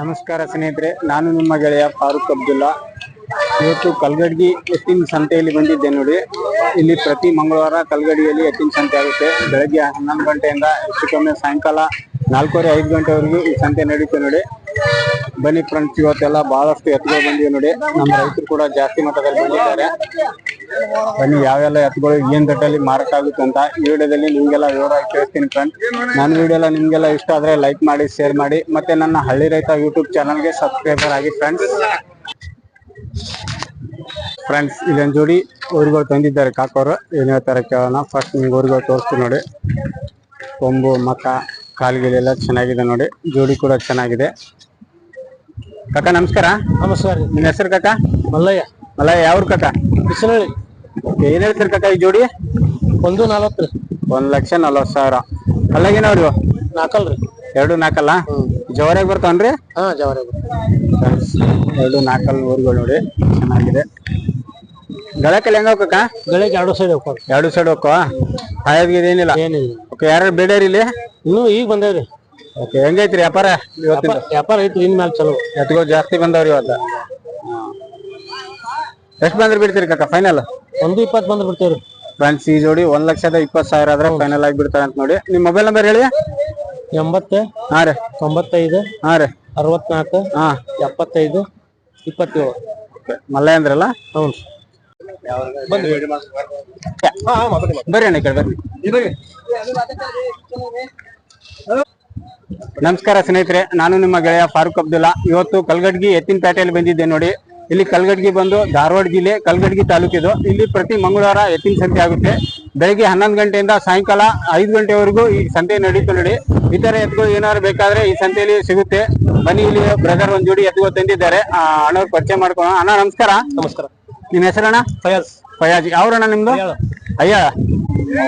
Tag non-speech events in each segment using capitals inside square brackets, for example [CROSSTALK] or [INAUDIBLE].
ನಮಸ್ಕಾರ ಸ್ನೇಹಿತರೆ, ನಾನು ನಿಮ್ಮ ಗೆಳೆಯ ಫಾರೂಕ್ ಅಬ್ದುಲ್ಲಾ. ಇವತ್ತು ಕಲ್ಗಡ್ಗಿ ಎತ್ತಿನ ಸಂತೆಯಲ್ಲಿ ಬಂದಿದ್ದೆ ನೋಡಿ. ಇಲ್ಲಿ ಪ್ರತಿ ಮಂಗಳವಾರ ಕಲ್ಗಡಿಯಲ್ಲಿ ಎತ್ತಿನ ಸಂತೆ ಆಗುತ್ತೆ. ಬೆಳಗ್ಗೆ ಹನ್ನೊಂದು ಗಂಟೆಯಿಂದ ಹೆಚ್ಚು ಕಮ್ಮಿ ಸಾಯಂಕಾಲ ನಾಲ್ಕೂವರೆ ಐದು ಗಂಟೆವರೆಗೂ ಈ ಸಂತೆ ನಡೀತೆ ನೋಡಿ. ಬನ್ನಿ ಫ್ರೆಂಡ್ಸ್ ಇವತ್ತೆಲ್ಲ ಬಹಳಷ್ಟು ಎತ್ತುಗಳು ಬಂದಿವೆ ನೋಡಿ. ನಮ್ಮ ರೈತರು ಕೂಡ ಜಾಸ್ತಿ ಮಟ್ಟದಲ್ಲಿ ಬಂದಿದ್ದಾರೆ. ಬನ್ನಿ, ಯಾವೆಲ್ಲ ಎತ್ತುಗಳು, ಏನ್ ದೊಡ್ಡಲ್ಲಿ ಮಾರಾಟ ಆಗುತ್ತೆ ಅಂತ ಈ ವಿಡಿಯೋದಲ್ಲಿ ನಿಮ್ಗೆಲ್ಲ ವಿವರವಾಗಿ ಕೇಳ್ತೀನಿ ಫ್ರೆಂಡ್ ನನ್ನ ವಿಡಿಯೋ ಎಲ್ಲ ನಿಮ್ಗೆಲ್ಲ ಇಷ್ಟ ಆದ್ರೆ ಲೈಕ್ ಮಾಡಿ ಶೇರ್ ಮಾಡಿ. ಮತ್ತೆ ನನ್ನ ಹಳ್ಳಿ ರೈತ ಯೂಟ್ಯೂಬ್ ಚಾನಲ್ಗೆ ಸಬ್ಸ್ಕ್ರೈಬರ್ ಆಗಿ ಫ್ರೆಂಡ್ಸ್ ಫ್ರೆಂಡ್ಸ್ ಇದೊಂದು ಜೋಡಿ ಊರುಗಳು ತಂದಿದ್ದಾರೆ. ಕಾಕೋರು ಏನ್ ಹೇಳ್ತಾರೆ ಕೇಳೋಣ. ಫಸ್ಟ್ ನಿಮ್ಗೆ ಊರುಗಳು ತೋರಿಸ್ತೀನಿ ನೋಡಿ. ಕೊಂಬು ಮಕ ಕಾಲ್ಗಿಲೆಲ್ಲ ಚೆನ್ನಾಗಿದೆ ನೋಡಿ. ಜೋಡಿ ಕೂಡ ಚೆನ್ನಾಗಿದೆ. ಕಾಕ ನಮಸ್ಕಾರ. ನಮಸ್ಕಾರ ರೀ. ನಿನ್ನ ಹೆಸರು ಕಾಕ? ಮಲ್ಲಯ್ಯ. ಮಲ್ಲಯ್ಯ ಯಾವ್ರ ಕಾಕ? Okay, ಏನ್ ಹೇಳ್ತೀರಿ ಕಾಕ ಈ ಜೋಡಿ? ಒಂದು ನಲವತ್ತು ರೀ. ಒಂದ್ ಲಕ್ಷ ನಲ್ವತ್ ಸಾವಿರ. ಅಲ್ಲಾಗೇನವ್ರಿ ನಾಲ್ಕಲ್ ರೀ. ಎರಡು ನಾಲ್ಕಲ್ಲ ಜವರಾಗಿ ಬರ್ತಾವನ್ರಿ ಹಾ ಬರ್ತಾವ. ಎರಡು ನಾಕಲ್ ಊರುಗಳು ನೋಡಿ ಚೆನ್ನಾಗಿದೆ. ಗಳಕಲ್ಲಿ ಹೆಂಗ ಹೋಗಕ್ಕ ಗಳಿಗೆ ಎರಡು ಸೈಡ್ ಹೋಗ್ತಾರೆ ಎರಡು ಸೈಡ್ ಹೋಗೋ ಏನಿಲ್ಲ ಏನಿಲ್ಲ. ಓಕೆ ಯಾರು ಬೇಡ ಇಲ್ಲಿ? ಇನ್ನೂ ಈಗ ಬಂದೇವ್ರಿ. ಓಕೆ ಹೆಂಗೈತ್ರಿ ವ್ಯಾಪಾರ ಇವತ್ತಿನ ವ್ಯಾಪಾರ ಐತ್ರಿ ಇನ್ ಮ್ಯಾಲ ಚಲೋ. ಎತ್ಕೋ ಜಾಸ್ತಿ ಬಂದವ್ರಿ ಇವತ್ತ? ಎಷ್ಟು ಬಂದ್ರೆ ಬಿಡ್ತೀರಿ ಕಾಕ ಫೈನಲ್ ಒಂದು ಇಪ್ಪತ್ತು ಬಂದ್ರೆ ಬಿಡ್ತೀವ್ರಿ. ಫ್ರೆಂಡ್ಸ್ ಈ ಜೋಡಿ ಒಂದ್ ಲಕ್ಷದ ಇಪ್ಪತ್ತು ಸಾವಿರ ಆದ್ರೆ ಫೈನಲ್ ಆಗಿ ಬಿಡ್ತಾರೆ ಅಂತ ನೋಡಿ. ನಿಮ್ ಮೊಬೈಲ್ ನಂಬರ್ ಹೇಳಿ? ಎಂಬತ್ತು ಹಾ ರೀ. ತೊಂಬತ್ತೈದು ಹಾ ರೀ. ಅರವತ್ನಾಲ್ಕು ಹಾ. ಎಪ್ಪತ್ತೈದು ಇಪ್ಪತ್ತೇಳು. ಓಕೆ ಮಲ್ಲ ಅಂದ್ರಲ್ಲ? ಹ್ಞೂ ಬರ್ರಿ ಅಣ್ಣ ಈ ಕಡೆ ಬರ್ರಿ. ನಮಸ್ಕಾರ ಸ್ನೇಹಿತರೆ ನಾನು ನಿಮ್ಮ ಗೆಳೆಯ ಫಾರೂಕ್ ಅಬ್ದುಲ್ಲಾ. ಇವತ್ತು ಕಲ್ಗಡ್ಗಿ ಎತ್ತಿನ ಪೇಟೆಯಲ್ಲಿ ಬಂದಿದ್ದೆ ನೋಡಿ. ಇಲ್ಲಿ ಕಲ್ಗಡ್ಗಿ ಬಂದು ಧಾರವಾಡ ಜಿಲ್ಲೆ ಕಲ್ಗಡ್ಗಿ ತಾಲೂಕಿದು. ಇಲ್ಲಿ ಪ್ರತಿ ಮಂಗಳವಾರ ಎತ್ತಿನ ಸಂತೆ ಆಗುತ್ತೆ. ಬೆಳಿಗ್ಗೆ ಹನ್ನೊಂದು ಗಂಟೆಯಿಂದ ಸಾಯಂಕಾಲ ಐದು ಗಂಟೆವರೆಗೂ ಈ ಸಂತೆ ನಡೀತು ನೋಡಿ. ಇತರ ತರ ಎತ್ತುಗಳು ಏನಾದ್ರು ಬೇಕಾದ್ರೆ ಈ ಸಂತೆಯಲ್ಲಿ ಸಿಗುತ್ತೆ. ಬನ್ನಿ ಇಲ್ಲಿ ಬ್ರದರ್ ಒಂದ್ ಜೋಡಿ ಎತ್ತುಗಳು ತಂದಿದ್ದಾರೆ. ಅಣ್ಣವ್ರು ಪರಿಚಯ ಮಾಡ್ಕೊಳ್ಳೋಣ. ಅಣ್ಣ ನಮಸ್ಕಾರ. ನಮಸ್ಕಾರ. ನಿಮ್ಮ ಹೆಸರಣ್ಣ? ಫಯಾಜ್. ಫಯಾಜಿ. ಅವ್ರಣ್ಣ ನಿಮ್ದು? ಅಯ್ಯ.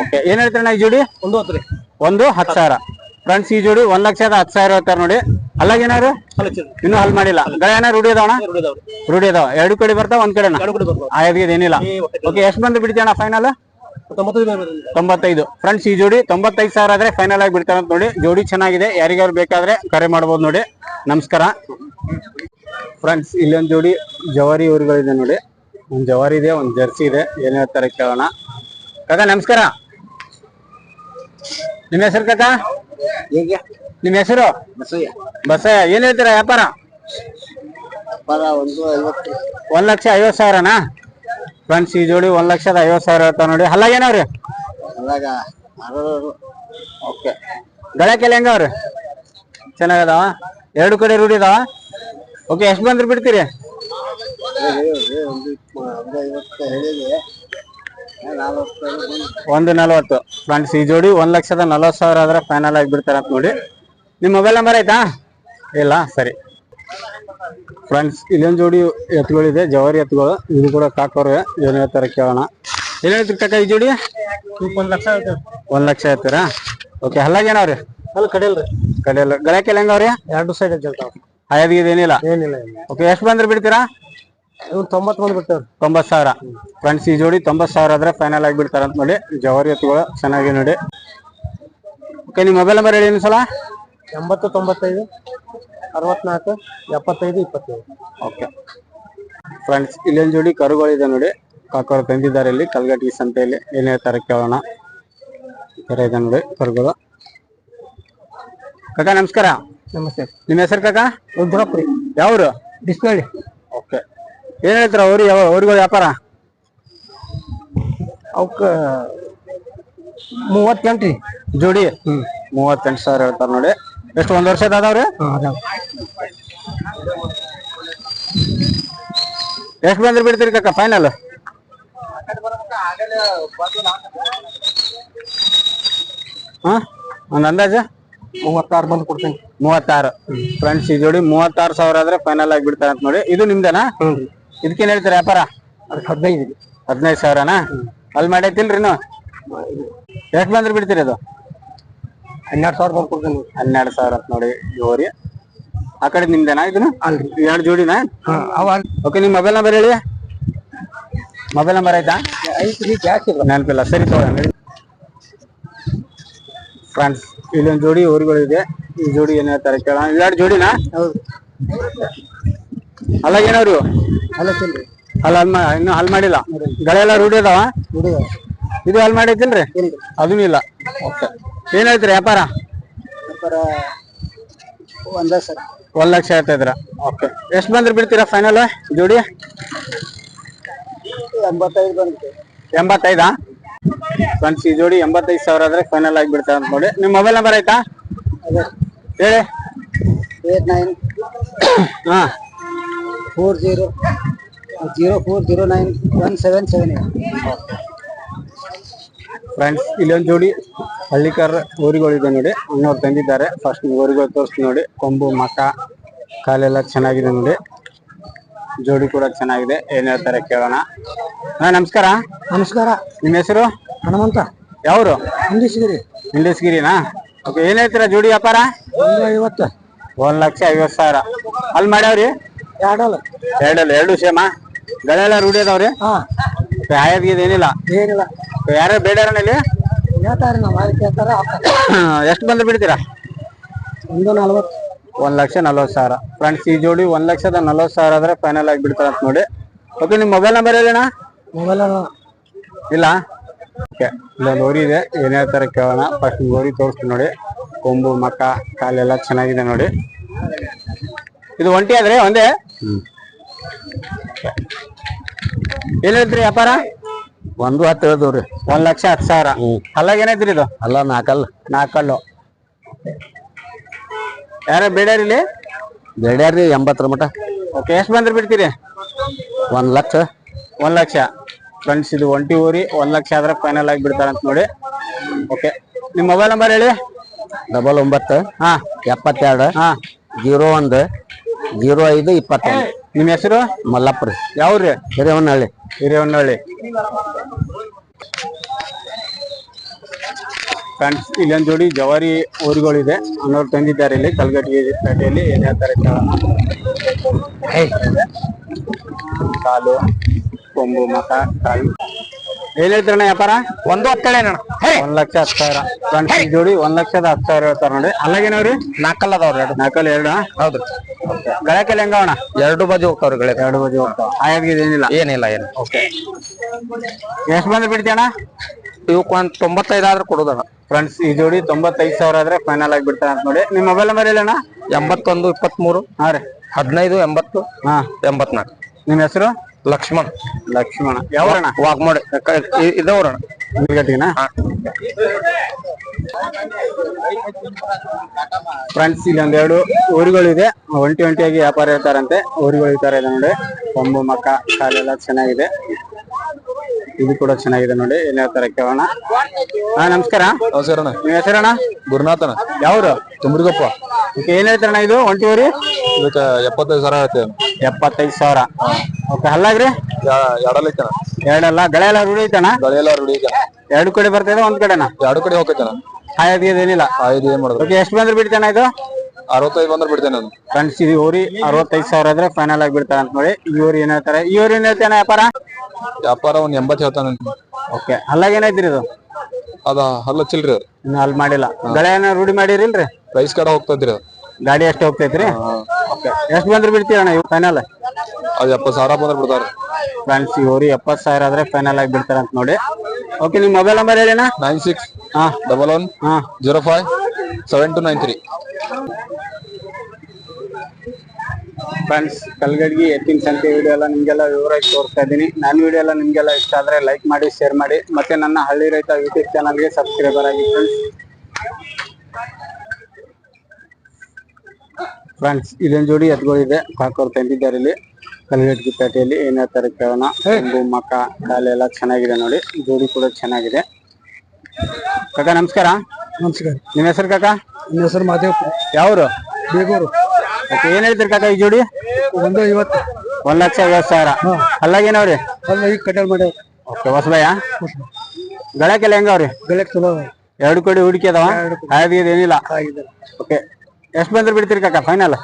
ಓಕೆ. ಏನ್ ಹೇಳ್ತಾರಣ್ಣ ಈ ಜೋಡಿ? ಒಂದು ಹತ್ತು ರೀ. ಒಂದು ಹತ್ತು ಸಾವಿರ. ಫ್ರೆಂಡ್ಸ್ ಈ ಜೋಡಿ ಒಂದ್ ಲಕ್ಷದ ಹತ್ತು ಸಾವಿರ ಹೇಳ್ತಾರೆ ನೋಡಿ. ಅಲ್ಲಾಗ ಏನಾರು ಇನ್ನೂ ಹಲ್ ಮಾಡಿಲ್ಲ. ಗಳ ಏನಾರು ರೂಢಿ ಅದಾವಣ ರೂಢಿ ಅದಾವ. ಎರಡು ಕಡೆ ಬರ್ತಾವ ಒಂದ್ ಕಡೆನ? ಕಡೆ ಆಯ್ದಿಗೆ ಏನಿಲ್ಲ. ಓಕೆ ಎಷ್ಟು ಬಂದು ಬಿಡ್ತೀಯಣ ಫೈನಲ್ ತೊಂಬತ್ತೈದು ಫ್ರೆಂಡ್ಸ್ ಈ ಜೋಡಿ ತೊಂಬತ್ತೈದು ಸಾವಿರ ಆದ್ರೆ ಫೈನಲ್ ಆಗಿ ಬಿಡ್ತಾರ ಅಂತ ನೋಡಿ. ಜೋಡಿ ಚೆನ್ನಾಗಿದೆ. ಯಾರಿಗಾರು ಬೇಕಾದ್ರೆ ಕರೆ ಮಾಡ್ಬೋದು ನೋಡಿ. ನಮಸ್ಕಾರ. ಫ್ರೆಂಡ್ಸ್ ಇಲ್ಲೊಂದ್ ಜೋಡಿ ಜವಾರಿ ಊರುಗಳಿದೆ ನೋಡಿ. ಒಂದ್ ಜವಾರಿ ಇದೆ ಒಂದ್ ಜರ್ಸಿ ಇದೆ. ಏನ್ ಹೇಳ್ತಾರೆ ಕೇಳೋಣ. ಕಾಕ ನಮಸ್ಕಾರ. ನಿಮ್ಮ ಹೆಸರು ಕಾಕ? ನಿಮ್ಮ ಹೆಸರು? ಬಸಯ್ಯ. ಬಸಯ್ಯ ಏನ್ ಹೇಳ್ತೀರಾ ವ್ಯಾಪಾರ? ಪರ ಒಂದು ಐವತ್ತು. ಒಂದ್ ಲಕ್ಷ ಐವತ್ ಸಾವಿರನಾ? ಫ್ರೆಂಡ್ಸ್ ಈ ಜೋಡಿ ಒಂದ್ ಲಕ್ಷದ ಐವತ್ ಸಾವಿರ ಹೇಳ್ತಾವ ನೋಡಿ. ಹಲ್ಲಾಗೇನವ್ರಿ ಅದಾಗ ಅರವತ್ತು ಓಕೆ. ಗಳಕ್ಕೆಲ್ಲ ಹೆಂಗವ್ರಿ ಚೆನ್ನಾಗದಾವ? ಎರಡು ಕಡೆ ರೂಢಿ ಇದಾವ? ಓಕೆ ಎಷ್ಟು ಬಂದ್ರೆ ಬಿಡ್ತೀರಿ? ಒಂದು ಒಂದು ಐವತ್ತು ಹೇಳಿದೆ. ಒಂದು ನಲ್ವತ್ತು. ಫ್ರೆಂಡ್ಸ್ ಈ ಜೋಡಿ ಒಂದ್ ಲಕ್ಷದ ನಲ್ವತ್ತು ಸಾವಿರ ಆದ್ರೆ ಫೈನಲ್ ಆಗಿ ಬಿಡ್ತಾರೆ ಅಂತ ನೋಡಿ. ನಿಮ್ಮ ಮೊಬೈಲ್ ನಂಬರ್ ಆಯ್ತಾ? ಇಲ್ಲ ಸರಿ. ಫ್ರೆಂಡ್ಸ್ ಇಲ್ಲೊಂದು ಜೋಡಿ ಎತ್ತುಗಳಿದೆ ಜವಾರಿ ಎತ್ತುಗಳು ಇದು ಕೂಡ ಕಾಕೋರ್ವೆ ಏನ್ ಹೇಳ್ತಾರೆ ಕೇಳೋಣ. ಏನ್ ಹೇಳ್ತೀರಿ ಕಾಕ ಈ ಜೋಡಿ? ಒಂದ್ ಲಕ್ಷ ಒಂದ್ ಲಕ್ಷ ಹೇಳ್ತೀರಾ? ಓಕೆ ಹಲ್ಲಾಗೇನವ್ರಿ ಅಲ್ಲಿ ಕಡೆಯಲ್ರಿ. ಕಡೆಯಲ್ಲ. ಗಳಕ್ಕೆಲ್ಲ ಹೆಂಗವ್ರಿ? ಎರಡು ಸೈಡ್ ಹಾಯದ್ಗಿದ ಏನಿಲ್ಲ? ಏನಿಲ್ಲ ಓಕೆ ಎಷ್ಟು ಬಂದ್ರೆ ಬಿಡ್ತೀರಾ? ಬಂದು ಬಿಡ್ತೇವ್ರಿ. ತೊಂಬತ್ ಸಾವಿರ. ಫ್ರೆಂಡ್ಸ್ ಈ ಜೋಡಿ ತೊಂಬತ್ ಸಾವಿರ ಆದ್ರೆ ಫೈನಲ್ ಆಗಿ ಬಿಡ್ತಾರೆ ಅಂತ ನೋಡಿ. ಜವಾರಿ ಎತ್ತುಗಳು ಚೆನ್ನಾಗಿ ನೋಡಿ. ಓಕೆ ನಿಮ್ಮ ಮೊಬೈಲ್ ನಂಬರ್ ಹೇಳಿ ಸಲ ಎಂಬತ್ತು ತೊಂಬತ್ತೈದು ಅರವತ್ನಾಲ್ಕು ಎಪ್ಪತ್ತೈದು ಇಪ್ಪತ್ತೇಳು ಓಕೆ ಫ್ರೆಂಡ್ಸ್ ಇಲ್ಲೊಂದು ಜೋಡಿ ಕರುಗಳಿದೆ ನೋಡಿ. ಕಾಕೋರು ತಂದಿದ್ದಾರೆ ಇಲ್ಲಿ. ಕಲ್ಗಟ್ಟಿ ಸಂತೆಯಲ್ಲಿ. ಏನೇ ಹೇಳ್ತಾರೆ ಕೇಳೋಣ. ಈ ತರ ಇದೆ ನೋಡಿ ಕರುಗಳು. ಕಾಕಾ ನಮಸ್ಕಾರ. ನಮಸ್ತೆ. ನಿಮ್ಮ ಹೆಸರು ಕಾಕಾ? ರುದ್ರಪ್ಪ ರೀ ಯಾವ್ರು? ಡಿಸ್ಕಳಿ ಓಕೆ ಏನ್ ಹೇಳ್ತಾರ ಅವ್ರಿಗೆ ಯಾವ ಅವ್ರಿಗಳು ವ್ಯಾಪಾರ? ಅವಕ್ಕ ಮೂವತ್ತೆಂಟು ರೀ ಜೋಡಿ ಮೂವತ್ತೆಂಟು ಸಾವಿರ ಹೇಳ್ತಾರ ನೋಡಿ. ಎಷ್ಟು ಒಂದ್ ವರ್ಷದ ಅದಾವ್ರಿ? ಎಷ್ಟು ಬಂದ್ರೆ ಬಿಡ್ತೀರಿ ಕಕ್ಕ ಫೈನಲ್ ಹಾ ಒಂದ್ ಅಂದಾಜ? ಮೂವತ್ತಾರು ಬಂದು ಕೊಡ್ತೀನಿ. ಮೂವತ್ತಾರು. ಫ್ರೆಂಡ್ಸ್ ಈ ಜೋಡಿ ಮೂವತ್ತಾರು ಸಾವಿರ ಆದ್ರೆ ಫೈನಲ್ ಆಗಿ ಬಿಡ್ತಾರೆ ಅಂತ ನೋಡಿ. ಇದು ನಿಮ್ದೇನಾ? ಹ್ಞೂ ಇದಕ್ಕೇನ್ ಹೇಳ್ತಾರೆ ವ್ಯಾಪಾರ? ಅದಕ್ಕೆ ಹದಿನೈದು ಹದಿನೈದು ಸಾವಿರನಾ? ಅಲ್ಲಿ ಮಾಡೈತಿಲ್ರಿ ನೋ ಎಷ್ಟು ಬಂದ್ರೆ ಬಿಡ್ತೀರಿ ಅದು? ಹನ್ನೆರಡು ಸಾವಿರ ಬಂದು ಕೊಡ್ತೀನಿ. ಹನ್ನೆರಡು ಸಾವಿರ ಅಂತ ನೋಡಿ ಜೋರಿ. ಆ ಕಡೆ ನಿಮ್ದೇನಾ ಇದನ್ನ? ಅಲ್ರಿ. ಎರಡು ಜೋಡಿನಾ? ಅವ ಓಕೆ ನಿಮ್ಮ ಮೊಬೈಲ್ ನಂಬರ್ ಹೇಳಿ. ಮೊಬೈಲ್ ನಂಬರ್ ಆಯ್ತಾ? ಐತ್ರಿ ರೀ ಕ್ಯಾಶ್ ಇಲ್ಲ ನೆನಪಿಲ್ಲ. ಸರಿ ತಗೊಳ್ಳಿ ಫ್ರೆಂಡ್ಸ್ ಇಲ್ಲೊಂದು ಜೋಡಿ ಊರುಗಳಿದೆ. ಈ ಜೋಡಿ ಏನ್ ಹೇಳ್ತಾರೆ ಕೇಳ ಎರಡು ಜೋಡಿನಾ? ಹೌದು. ಅಲ್ಲ ಏನವ್ರು? ಅಲ್ಲ ಹಲ್ ಮಾ- ಇನ್ನು ಹಲ್ ಮಾಡಿಲ್ಲ? ಗಳೆಲ್ಲ ರೂಢಿ ಅದಾವ ಹುಡುಗ ಇದು ಹಲ್ ಮಾಡೈತಿಲ್ರಿ ಇಲ್ರಿ ಅದೂ ಇಲ್ಲ. ಓಕೆ. ಏನ್ ಹೇಳ್ತೀರಿ ವ್ಯಾಪಾರ? ಒಂದ ಸರ್ ಒಂದ್ ಲಕ್ಷ ಹೇಳ್ತಾ ಇದ್ರ ಓಕೆ. ಎಷ್ಟು ಬಂದ್ರೆ ಬಿಡ್ತೀರಾ ಫೈನಲ್ ಜೋಡಿ? ಎಂಬತ್ತೈದು ಬಂತು. ಎಂಬತ್ತೈದಾ? ಫ್ರೆಂಡ್ಸ್ ಈ ಜೋಡಿ ಎಂಬತ್ತೈದು ಸಾವಿರ ಆದ್ರೆ ಫೈನಲ್ ಆಗಿ ಬಿಡ್ತಾರೆ ಅಂತ ನೋಡಿ. ನಿಮ್ ಮೊಬೈಲ್ ನಂಬರ್ ಆಯ್ತಾ? ಹೇಳಿ. Eight nine. ಹಾ. Four zero zero four zero nine one seven seven friends ಇಲ್ಲೊಂದು ಜೋಡಿ ಹಳ್ಳಿಕರ್ ಊರಿಗಳಿದೆ ನೋಡಿ. ಇನ್ನೋರು ತಂದಿದ್ದಾರೆ. ಫಸ್ಟ್ ಊರಿಗಳು ತೋರಿಸ್ತೀನಿ ನೋಡಿ. ಕೊಂಬು ಮಕ ಕಾಲೆಲ್ಲ ಚೆನ್ನಾಗಿದೆ ನೋಡಿ. ಜೋಡಿ ಕೂಡ ಚೆನ್ನಾಗಿದೆ. ಏನ್ ಹೇಳ್ತಾರೆ ಕೇಳೋಣ. ನಮಸ್ಕಾರ. ನಮಸ್ಕಾರ. ನಿಮ್ಮ ಹೆಸರು? ಹನುಮಂತ. ಯಾವ್ರು? ಇಂಡಸ್ಗಿರಿ ಇಂಡಸ್ಗಿರಿನಾ ಓಕೆ ಏನ್ ಹೇಳ್ತೀರಾ ಜೋಡಿ ವ್ಯಾಪಾರ? ಐವತ್ತು. ಒಂದ್ ಲಕ್ಷ ಐವತ್ತು ಸಾವಿರ. ಅಲ್ಲಿ ಮಾಡ್ಯಾವ್ರಿ? ಎರಡಲ್ಲ. ಎರಡಲ್ಲ ಎರಡು ಸೇಮ? ಗಳೆಲ್ಲ ರೂಢಿ ಅದಾವ್ರಿ? ಹಾ. ಹಾಯದ್ಗಿದ್ ಏನಿಲ್ಲ? ಏನಿಲ್ಲ. ಯಾರು ಇಲ್ಲಿ? ಹೇಳ್ತಾರೆ ನಮ್ಮ ಅದಕ್ಕೆ ಹೇಳ್ತಾರೆ [COUGHS] ಎಷ್ಟು ಬಂದ್ರೆ ಬಿಡ್ತೀರಾ? ಒಂದು ನಲ್ವತ್ತು. ಒಂದ್ ಲಕ್ಷ ನಲ್ವತ್ ಸಾವಿರ. ಫ್ರೆಂಡ್ಸ್ ಈ ಜೋಡಿ ಒಂದ್ ಲಕ್ಷದ ನಲ್ವತ್ತು ಸಾವಿರ ಆದ್ರೆ ಫೈನಲ್ ಆಗಿ ಬಿಡ್ತಾರ ಅಂತ ನೋಡಿ. ಓಕೆ ನಿಮ್ ಮೊಬೈಲ್ ನಂಬರ್ ಹೇಳಿನ ಮೊಬೈಲ್ ಇಲ್ಲ? ಓಕೆ ಇಲ್ಲೊಂದು ಓರಿ ಇದೆ. ಏನ್ ಹೇಳ್ತಾರೆ ಕೇಳೋಣ. ಫಸ್ಟ್ ಓರಿ ತೋರಿಸ್ತೀನಿ ನೋಡಿ. ಕೊಂಬು ಮಕ್ಕ ಕಾಲೆಲ್ಲ ಚೆನ್ನಾಗಿದೆ ನೋಡಿ. ಇದು ಒಂಟಿ ಆದ್ರೆ ಒಂದೇ? ಹೇಳ್ತೀರಿ ವ್ಯಾಪಾರ? ಒಂದು ಹತ್ತು ಹೇಳಿದವ್ರಿ. ಒಂದ್ ಲಕ್ಷ ಹತ್ತು ಸಾವಿರ. ಅಲ್ಲಾಗ ಏನೈತ್ರಿ ಇದು? ಅಲ್ಲ ನಾಲ್ಕಲ್ಲ ನಾಲ್ಕಲ್ಲು ಯಾರ ಬೇಡ್ಯಾರ ಇಲ್ಲಿ? ಬೇಡ್ಯಾರ್ರಿ ಎಂಬತ್ತರ ಮಟ ಓಕೆ ಎಷ್ಟು ಬಂದ್ರೆ ಬಿಡ್ತೀರಿ? ಒಂದ್ ಲಕ್ಷ. ಒಂದ್ ಲಕ್ಷ. ಫ್ರೆಂಡ್ಸ್ ಇದು ಒಂಟಿ ಊರಿ ಒಂದ್ ಲಕ್ಷ ಆದ್ರೆ ಫೈನಲ್ ಆಗಿ ಬಿಡ್ತಾರಂತ ನೋಡಿ. ಓಕೆ ನಿಮ್ ಮೊಬೈಲ್ ನಂಬರ್ ಹೇಳಿ? ಡಬಲ್ ಒಂಬತ್ತು ಹಾ. ಎಪ್ಪತ್ತೆರಡು ಹಾ. ಜೀರೋ ಒಂದು ಜೀರೋ ಐದು ಇಪ್ಪತ್ತೈದು. ನಿಮ್ಮ ಹೆಸರು? ಮಲ್ಲಪ್ಪ ರೀ. ಯಾವ್ರಿ ಹಿರೇವನಹಳ್ಳಿ ಹಿರೇವನಹಳ್ಳಿ ಫ್ರೆಂಡ್ಸ್ ಇಲ್ಲೊಂದು ಜೋಡಿ ಜವಾರಿ ಊರುಗಳಿದೆ. ಅನ್ನೋರು ತಂದಿದ್ದಾರೆ ಇಲ್ಲಿ ಕಲ್ಗಟ್ಟಿಗೆ ಪೇಟೆಯಲ್ಲಿ. ಏನೇ ಹೇಳ್ತಾರೆ ಕಾಲು ಕೊಂಬು ಮಠ ಕಾಲು. ಏನ್ ಹೇಳ್ತಾರಣ್ಣ ವ್ಯಾಪಾರ? ಒಂದು ಹತ್ತೇಳೇನ ಒಂದ್ ಲಕ್ಷ ಹತ್ತು ಸಾವಿರ. ಫ್ರೆಂಡ್ಸ್ ಜೋಡಿ ಒಂದ್ ಲಕ್ಷದ ಹತ್ತು ಸಾವಿರ ಹೇಳ್ತಾರ ನೋಡಿ ಅಲ್ಲಾಗೇನವ್ರಿ? ನಾಲ್ಕಲ್ ಅದಾವ್ರಿ ಎರಡು. ನಾಲ್ಕಲ್ಲಿ ಎರಡು ಹೌದ್ರಿ ಹೆಂಗ ಹೆಂಗವಣ ಎರಡು ಬಾಜು ಹೋಗ್ತಾವ್ರಿ ಗಳೇ ಎರಡು ಬಾಜು ಹೋಗ್ತಾವ. ಆಯಾದ್ಗಿದ್ ಏನಿಲ್ಲ? ಏನಿಲ್ಲ ಏನು ಓಕೆ. ಎಷ್ಟು ಬಂದ್ರೆ ಬಿಡ್ತೀಯಣ್ಣ? ಇವಕ್ ಒಂದ್ ತೊಂಬತ್ತೈದು ಆದ್ರೆ ಕೊಡೋದಣ್ಣ. ಫ್ರೆಂಡ್ಸ್ ಈ ಜೋಡಿ ತೊಂಬತ್ತೈದು ಸಾವಿರ ಆದ್ರೆ ಫೈನಲ್ ಆಗಿ ಬಿಡ್ತಾರ ಅಂತ ನೋಡಿ. ನಿಮ್ ಮೊಬೈಲ್ ನಂಬರ್ ಹೇಳಣ್ಣ ಎಂಬತ್ತೊಂದು ಇಪ್ಪತ್ಮೂರು ಹಾ ರೀ. ಹದಿನೈದು ಎಂಬತ್ತು ಹಾ. ಎಂಬತ್ನಾಲ್ಕು. ನಿಮ್ ಹೆಸರು? ಲಕ್ಷ್ಮಣ್. ಲಕ್ಷ್ಮಣ. ಯಾವಣ್ಣ ಮಾಡಿ ಇದವ್ರಣ್ಣ ನೀರ್ಗಟ್ಟಿನ ಫ್ರೆಂಡ್ಸ್ ಇಲ್ಲಿ ಒಂದೆರಡು ಊರುಗಳಿದೆ. ಒಂಟಿ ಒಂಟಿಯಾಗಿ ವ್ಯಾಪಾರ ಇರ್ತಾರಂತೆ. ಊರುಗಳು ಈ ತರ ಇದೆ ನೋಡಿ. ಕೊಂಬು ಮಕ್ಕ ಕಾಲೆಲ್ಲ ಚೆನ್ನಾಗಿದೆ. ಇದು ಕೂಡ ಚೆನ್ನಾಗಿದೆ ನೋಡಿ. ಏನ್ ತರ ಕೇಳೋಣ. ಹಾ ನಮಸ್ಕಾರ. ನಮಸ್ಕಾರ ನಿಮ್ಮ ಹೆಸರಣ್ಣ? ಗುರುನಾಥನ ಯಾವ್ರು? ತುಮ್ರಿಗಪ್ಪ. ಏನ್ ಹೇಳ್ತಾರಣ್ಣ ಇದು? ಒಂಟಿ ಊರಿ? ಇದಕ್ಕೆ ಎಪ್ಪತ್ತೈದು ಸಾವಿರ ಹೇಳ್ತೇವೆ. ಎಪ್ಪತ್ತೈದು ಸಾವಿರ. ಓಕೆ ಹಲ್ಲಾಗ್ರಿ ಎರಡಲ್ಲ ಗಳೆ ಎಲ್ಲ ರೂಢಿ ಐತಣ್ಣ? ಗಳೆಲ್ಲ ರೂಢಿ ಈಗ ಎರಡು ಕಡೆ ಬರ್ತದೆ ಒಂದ್ ಕಡೆನ? ಎರಡು ಕಡೆ ಹೋಗ್ತೈತಣ ಹಾಯದ್ಗಿದ್ ಏನಿಲ್ಲ? ಐದು ಏನ್ ಮಾಡಿದ್ರು ಓಕೆ ಎಷ್ಟು ಬಂದ್ರೆ ಬಿಡ್ತಾನ ಇದು? ಅರವತ್ತೈದು ಬಂದ್ರೆ ಬಿಡ್ತೇನೆ ಫ್ರೆಂಡ್ಸ್ ಇದು ಊರಿ ಅರವತ್ತೈದು ಸಾವಿರ ಆದ್ರೆ ಫೈನಲ್ ಆಗಿ ಬಿಡ್ತಾರೆ ಅಂತ ನೋಡಿ ಇವ್ರು ಏನ್ ಹೇಳ್ತಾರೆ. ಇವ್ರು ಏನ್ ಹೇಳ್ತಾನೆ ವ್ಯಾಪಾರ? ವ್ಯಾಪಾರ ಒಂದ್ ಎಂಬತ್ತು ಹೇಳ್ತಾನೆ. ಓಕೆ ಹಲ್ಲಾಗ ಏನೈತ್ರಿ ಇದು? ಅದ ಹಲ್ಲ ಚಿಲ್ರಿ ಅದು. ಇನ್ನು ಹಲ್ ಮಾಡಿಲ್ಲ. ಗಳೆ ರೂಢಿ ಮಾಡಿರಿಲ್ರಿ? ರೈಸ್ ಕಡೆ ಹೋಗ್ತದ್ರಿ ಅದು. ಗಾಡಿ ಎಷ್ಟು ಹೋಗ್ತೈತ್ರಿ? ಓಕೆ. ಎಷ್ಟು ಬಂದ್ರೆ ಬಿಡ್ತೀರಣ್ಣ ಇವು ಫೈನಲ್ ಅದು ಎಪ್ಪತ್ತು ಸಾವಿರ ಬಂದ್ರೆ ಬಿಡ್ತಾರೆ ಫ್ರೆಂಡ್ಸ್ ಇವ್ರಿ ಎಪ್ಪತ್ತು ಸಾವಿರ ಆದ್ರೆ ಫೈನಲ್ ಆಗಿ ಬಿಡ್ತಾರೆ ಅಂತ ನೋಡಿ. ಓಕೆ ನಿಮ್ಮ ಮೊಬೈಲ್ ನಂಬರ್ ಹೇಳಿ ನೈನ್ ಸಿಕ್ಸ್ ಹಾ. ಡಬಲ್ ಒನ್ ಹಾ. Zero five seven two nine three. Friends Kalghatgi ಎತ್ತಿನ ಸಂತೆ ವಿಡಿಯೋ ಎಲ್ಲ ನಿಮ್ಗೆಲ್ಲ ವಿವರವಾಗಿ ತೋರಿಸ್ತಾ ಇದ್ದೀನಿ. ನನ್ನ ವಿಡಿಯೋ ಎಲ್ಲ ನಿಮ್ಗೆಲ್ಲ ಇಷ್ಟ ಆದ್ರೆ ಲೈಕ್ ಮಾಡಿ ಶೇರ್ ಮಾಡಿ. ಮತ್ತೆ ನನ್ನ ಹಳ್ಳಿ ರೈತ ಯೂಟ್ಯೂಬ್ ಚಾನಲ್ಗೆ ಸಬ್ಸ್ಕ್ರೈಬರ್ ಆಗಿ ಫ್ರೆಂಡ್ಸ್ ಇದೊಂದು ಜೋಡಿ ಎತ್ಗಳಿದೆ ಕಾಕೋರ್ ತಂದಿದ್ದಾರೆ ಇಲ್ಲಿ. ಕಲ್ಗಡ್ಗಿ ಪೇಟೆಯಲ್ಲಿ ಏನೇ ತರ ಕೇಳೋಣ. ಕೊಂಬು ಮಕ್ಕ ಕಾಲೆಲ್ಲ ಚೆನ್ನಾಗಿದೆ ನೋಡಿ. ಜೋಡಿ ಕೂಡ ಚೆನ್ನಾಗಿದೆ. ಕಾಕ ನಮಸ್ಕಾರ. ನಮಸ್ಕಾರ. ನಿಮ್ಮ ಹೆಸರು ಕಾಕ? ನಿಮ್ಮ ಹೆಸರು ಮಾದೇವ್. ಯಾವ್ರು? ಬೇಗೂರು. ಓಕೆ ಏನ್ ಹೇಳ್ತೀರಿ ಕಾಕ ಈ ಜೋಡಿ? ಒಂದು ಐವತ್ತು. ಒಂದ್ ಲಕ್ಷ ಐವತ್ತು ಸಾವಿರ. ಅಲ್ಲಾಗೇನವ್ರಿ ಅಲ್ಲ ಈಗ ಕಟ್ಟಲ್ ಮಾಡ್ಯಾವ ಓಕೆ ಹೊಸಬಯ್ಯ? ಗಳಕ್ಕೆಲ್ಲ ಹೆಂಗವ್ರಿ? ಗಳಕ್ಕೆ ಚಲೋ ಎರಡು ಕಡೆ ಹೂಡಿಕೆ ಅದಾವ? ಏನಿಲ್ಲ. ಓಕೆ ಎಷ್ಟು ಬಂದ್ರೆ ಬಿಡ್ತೀರಿ ಕಾಕ ಫೈನಲ್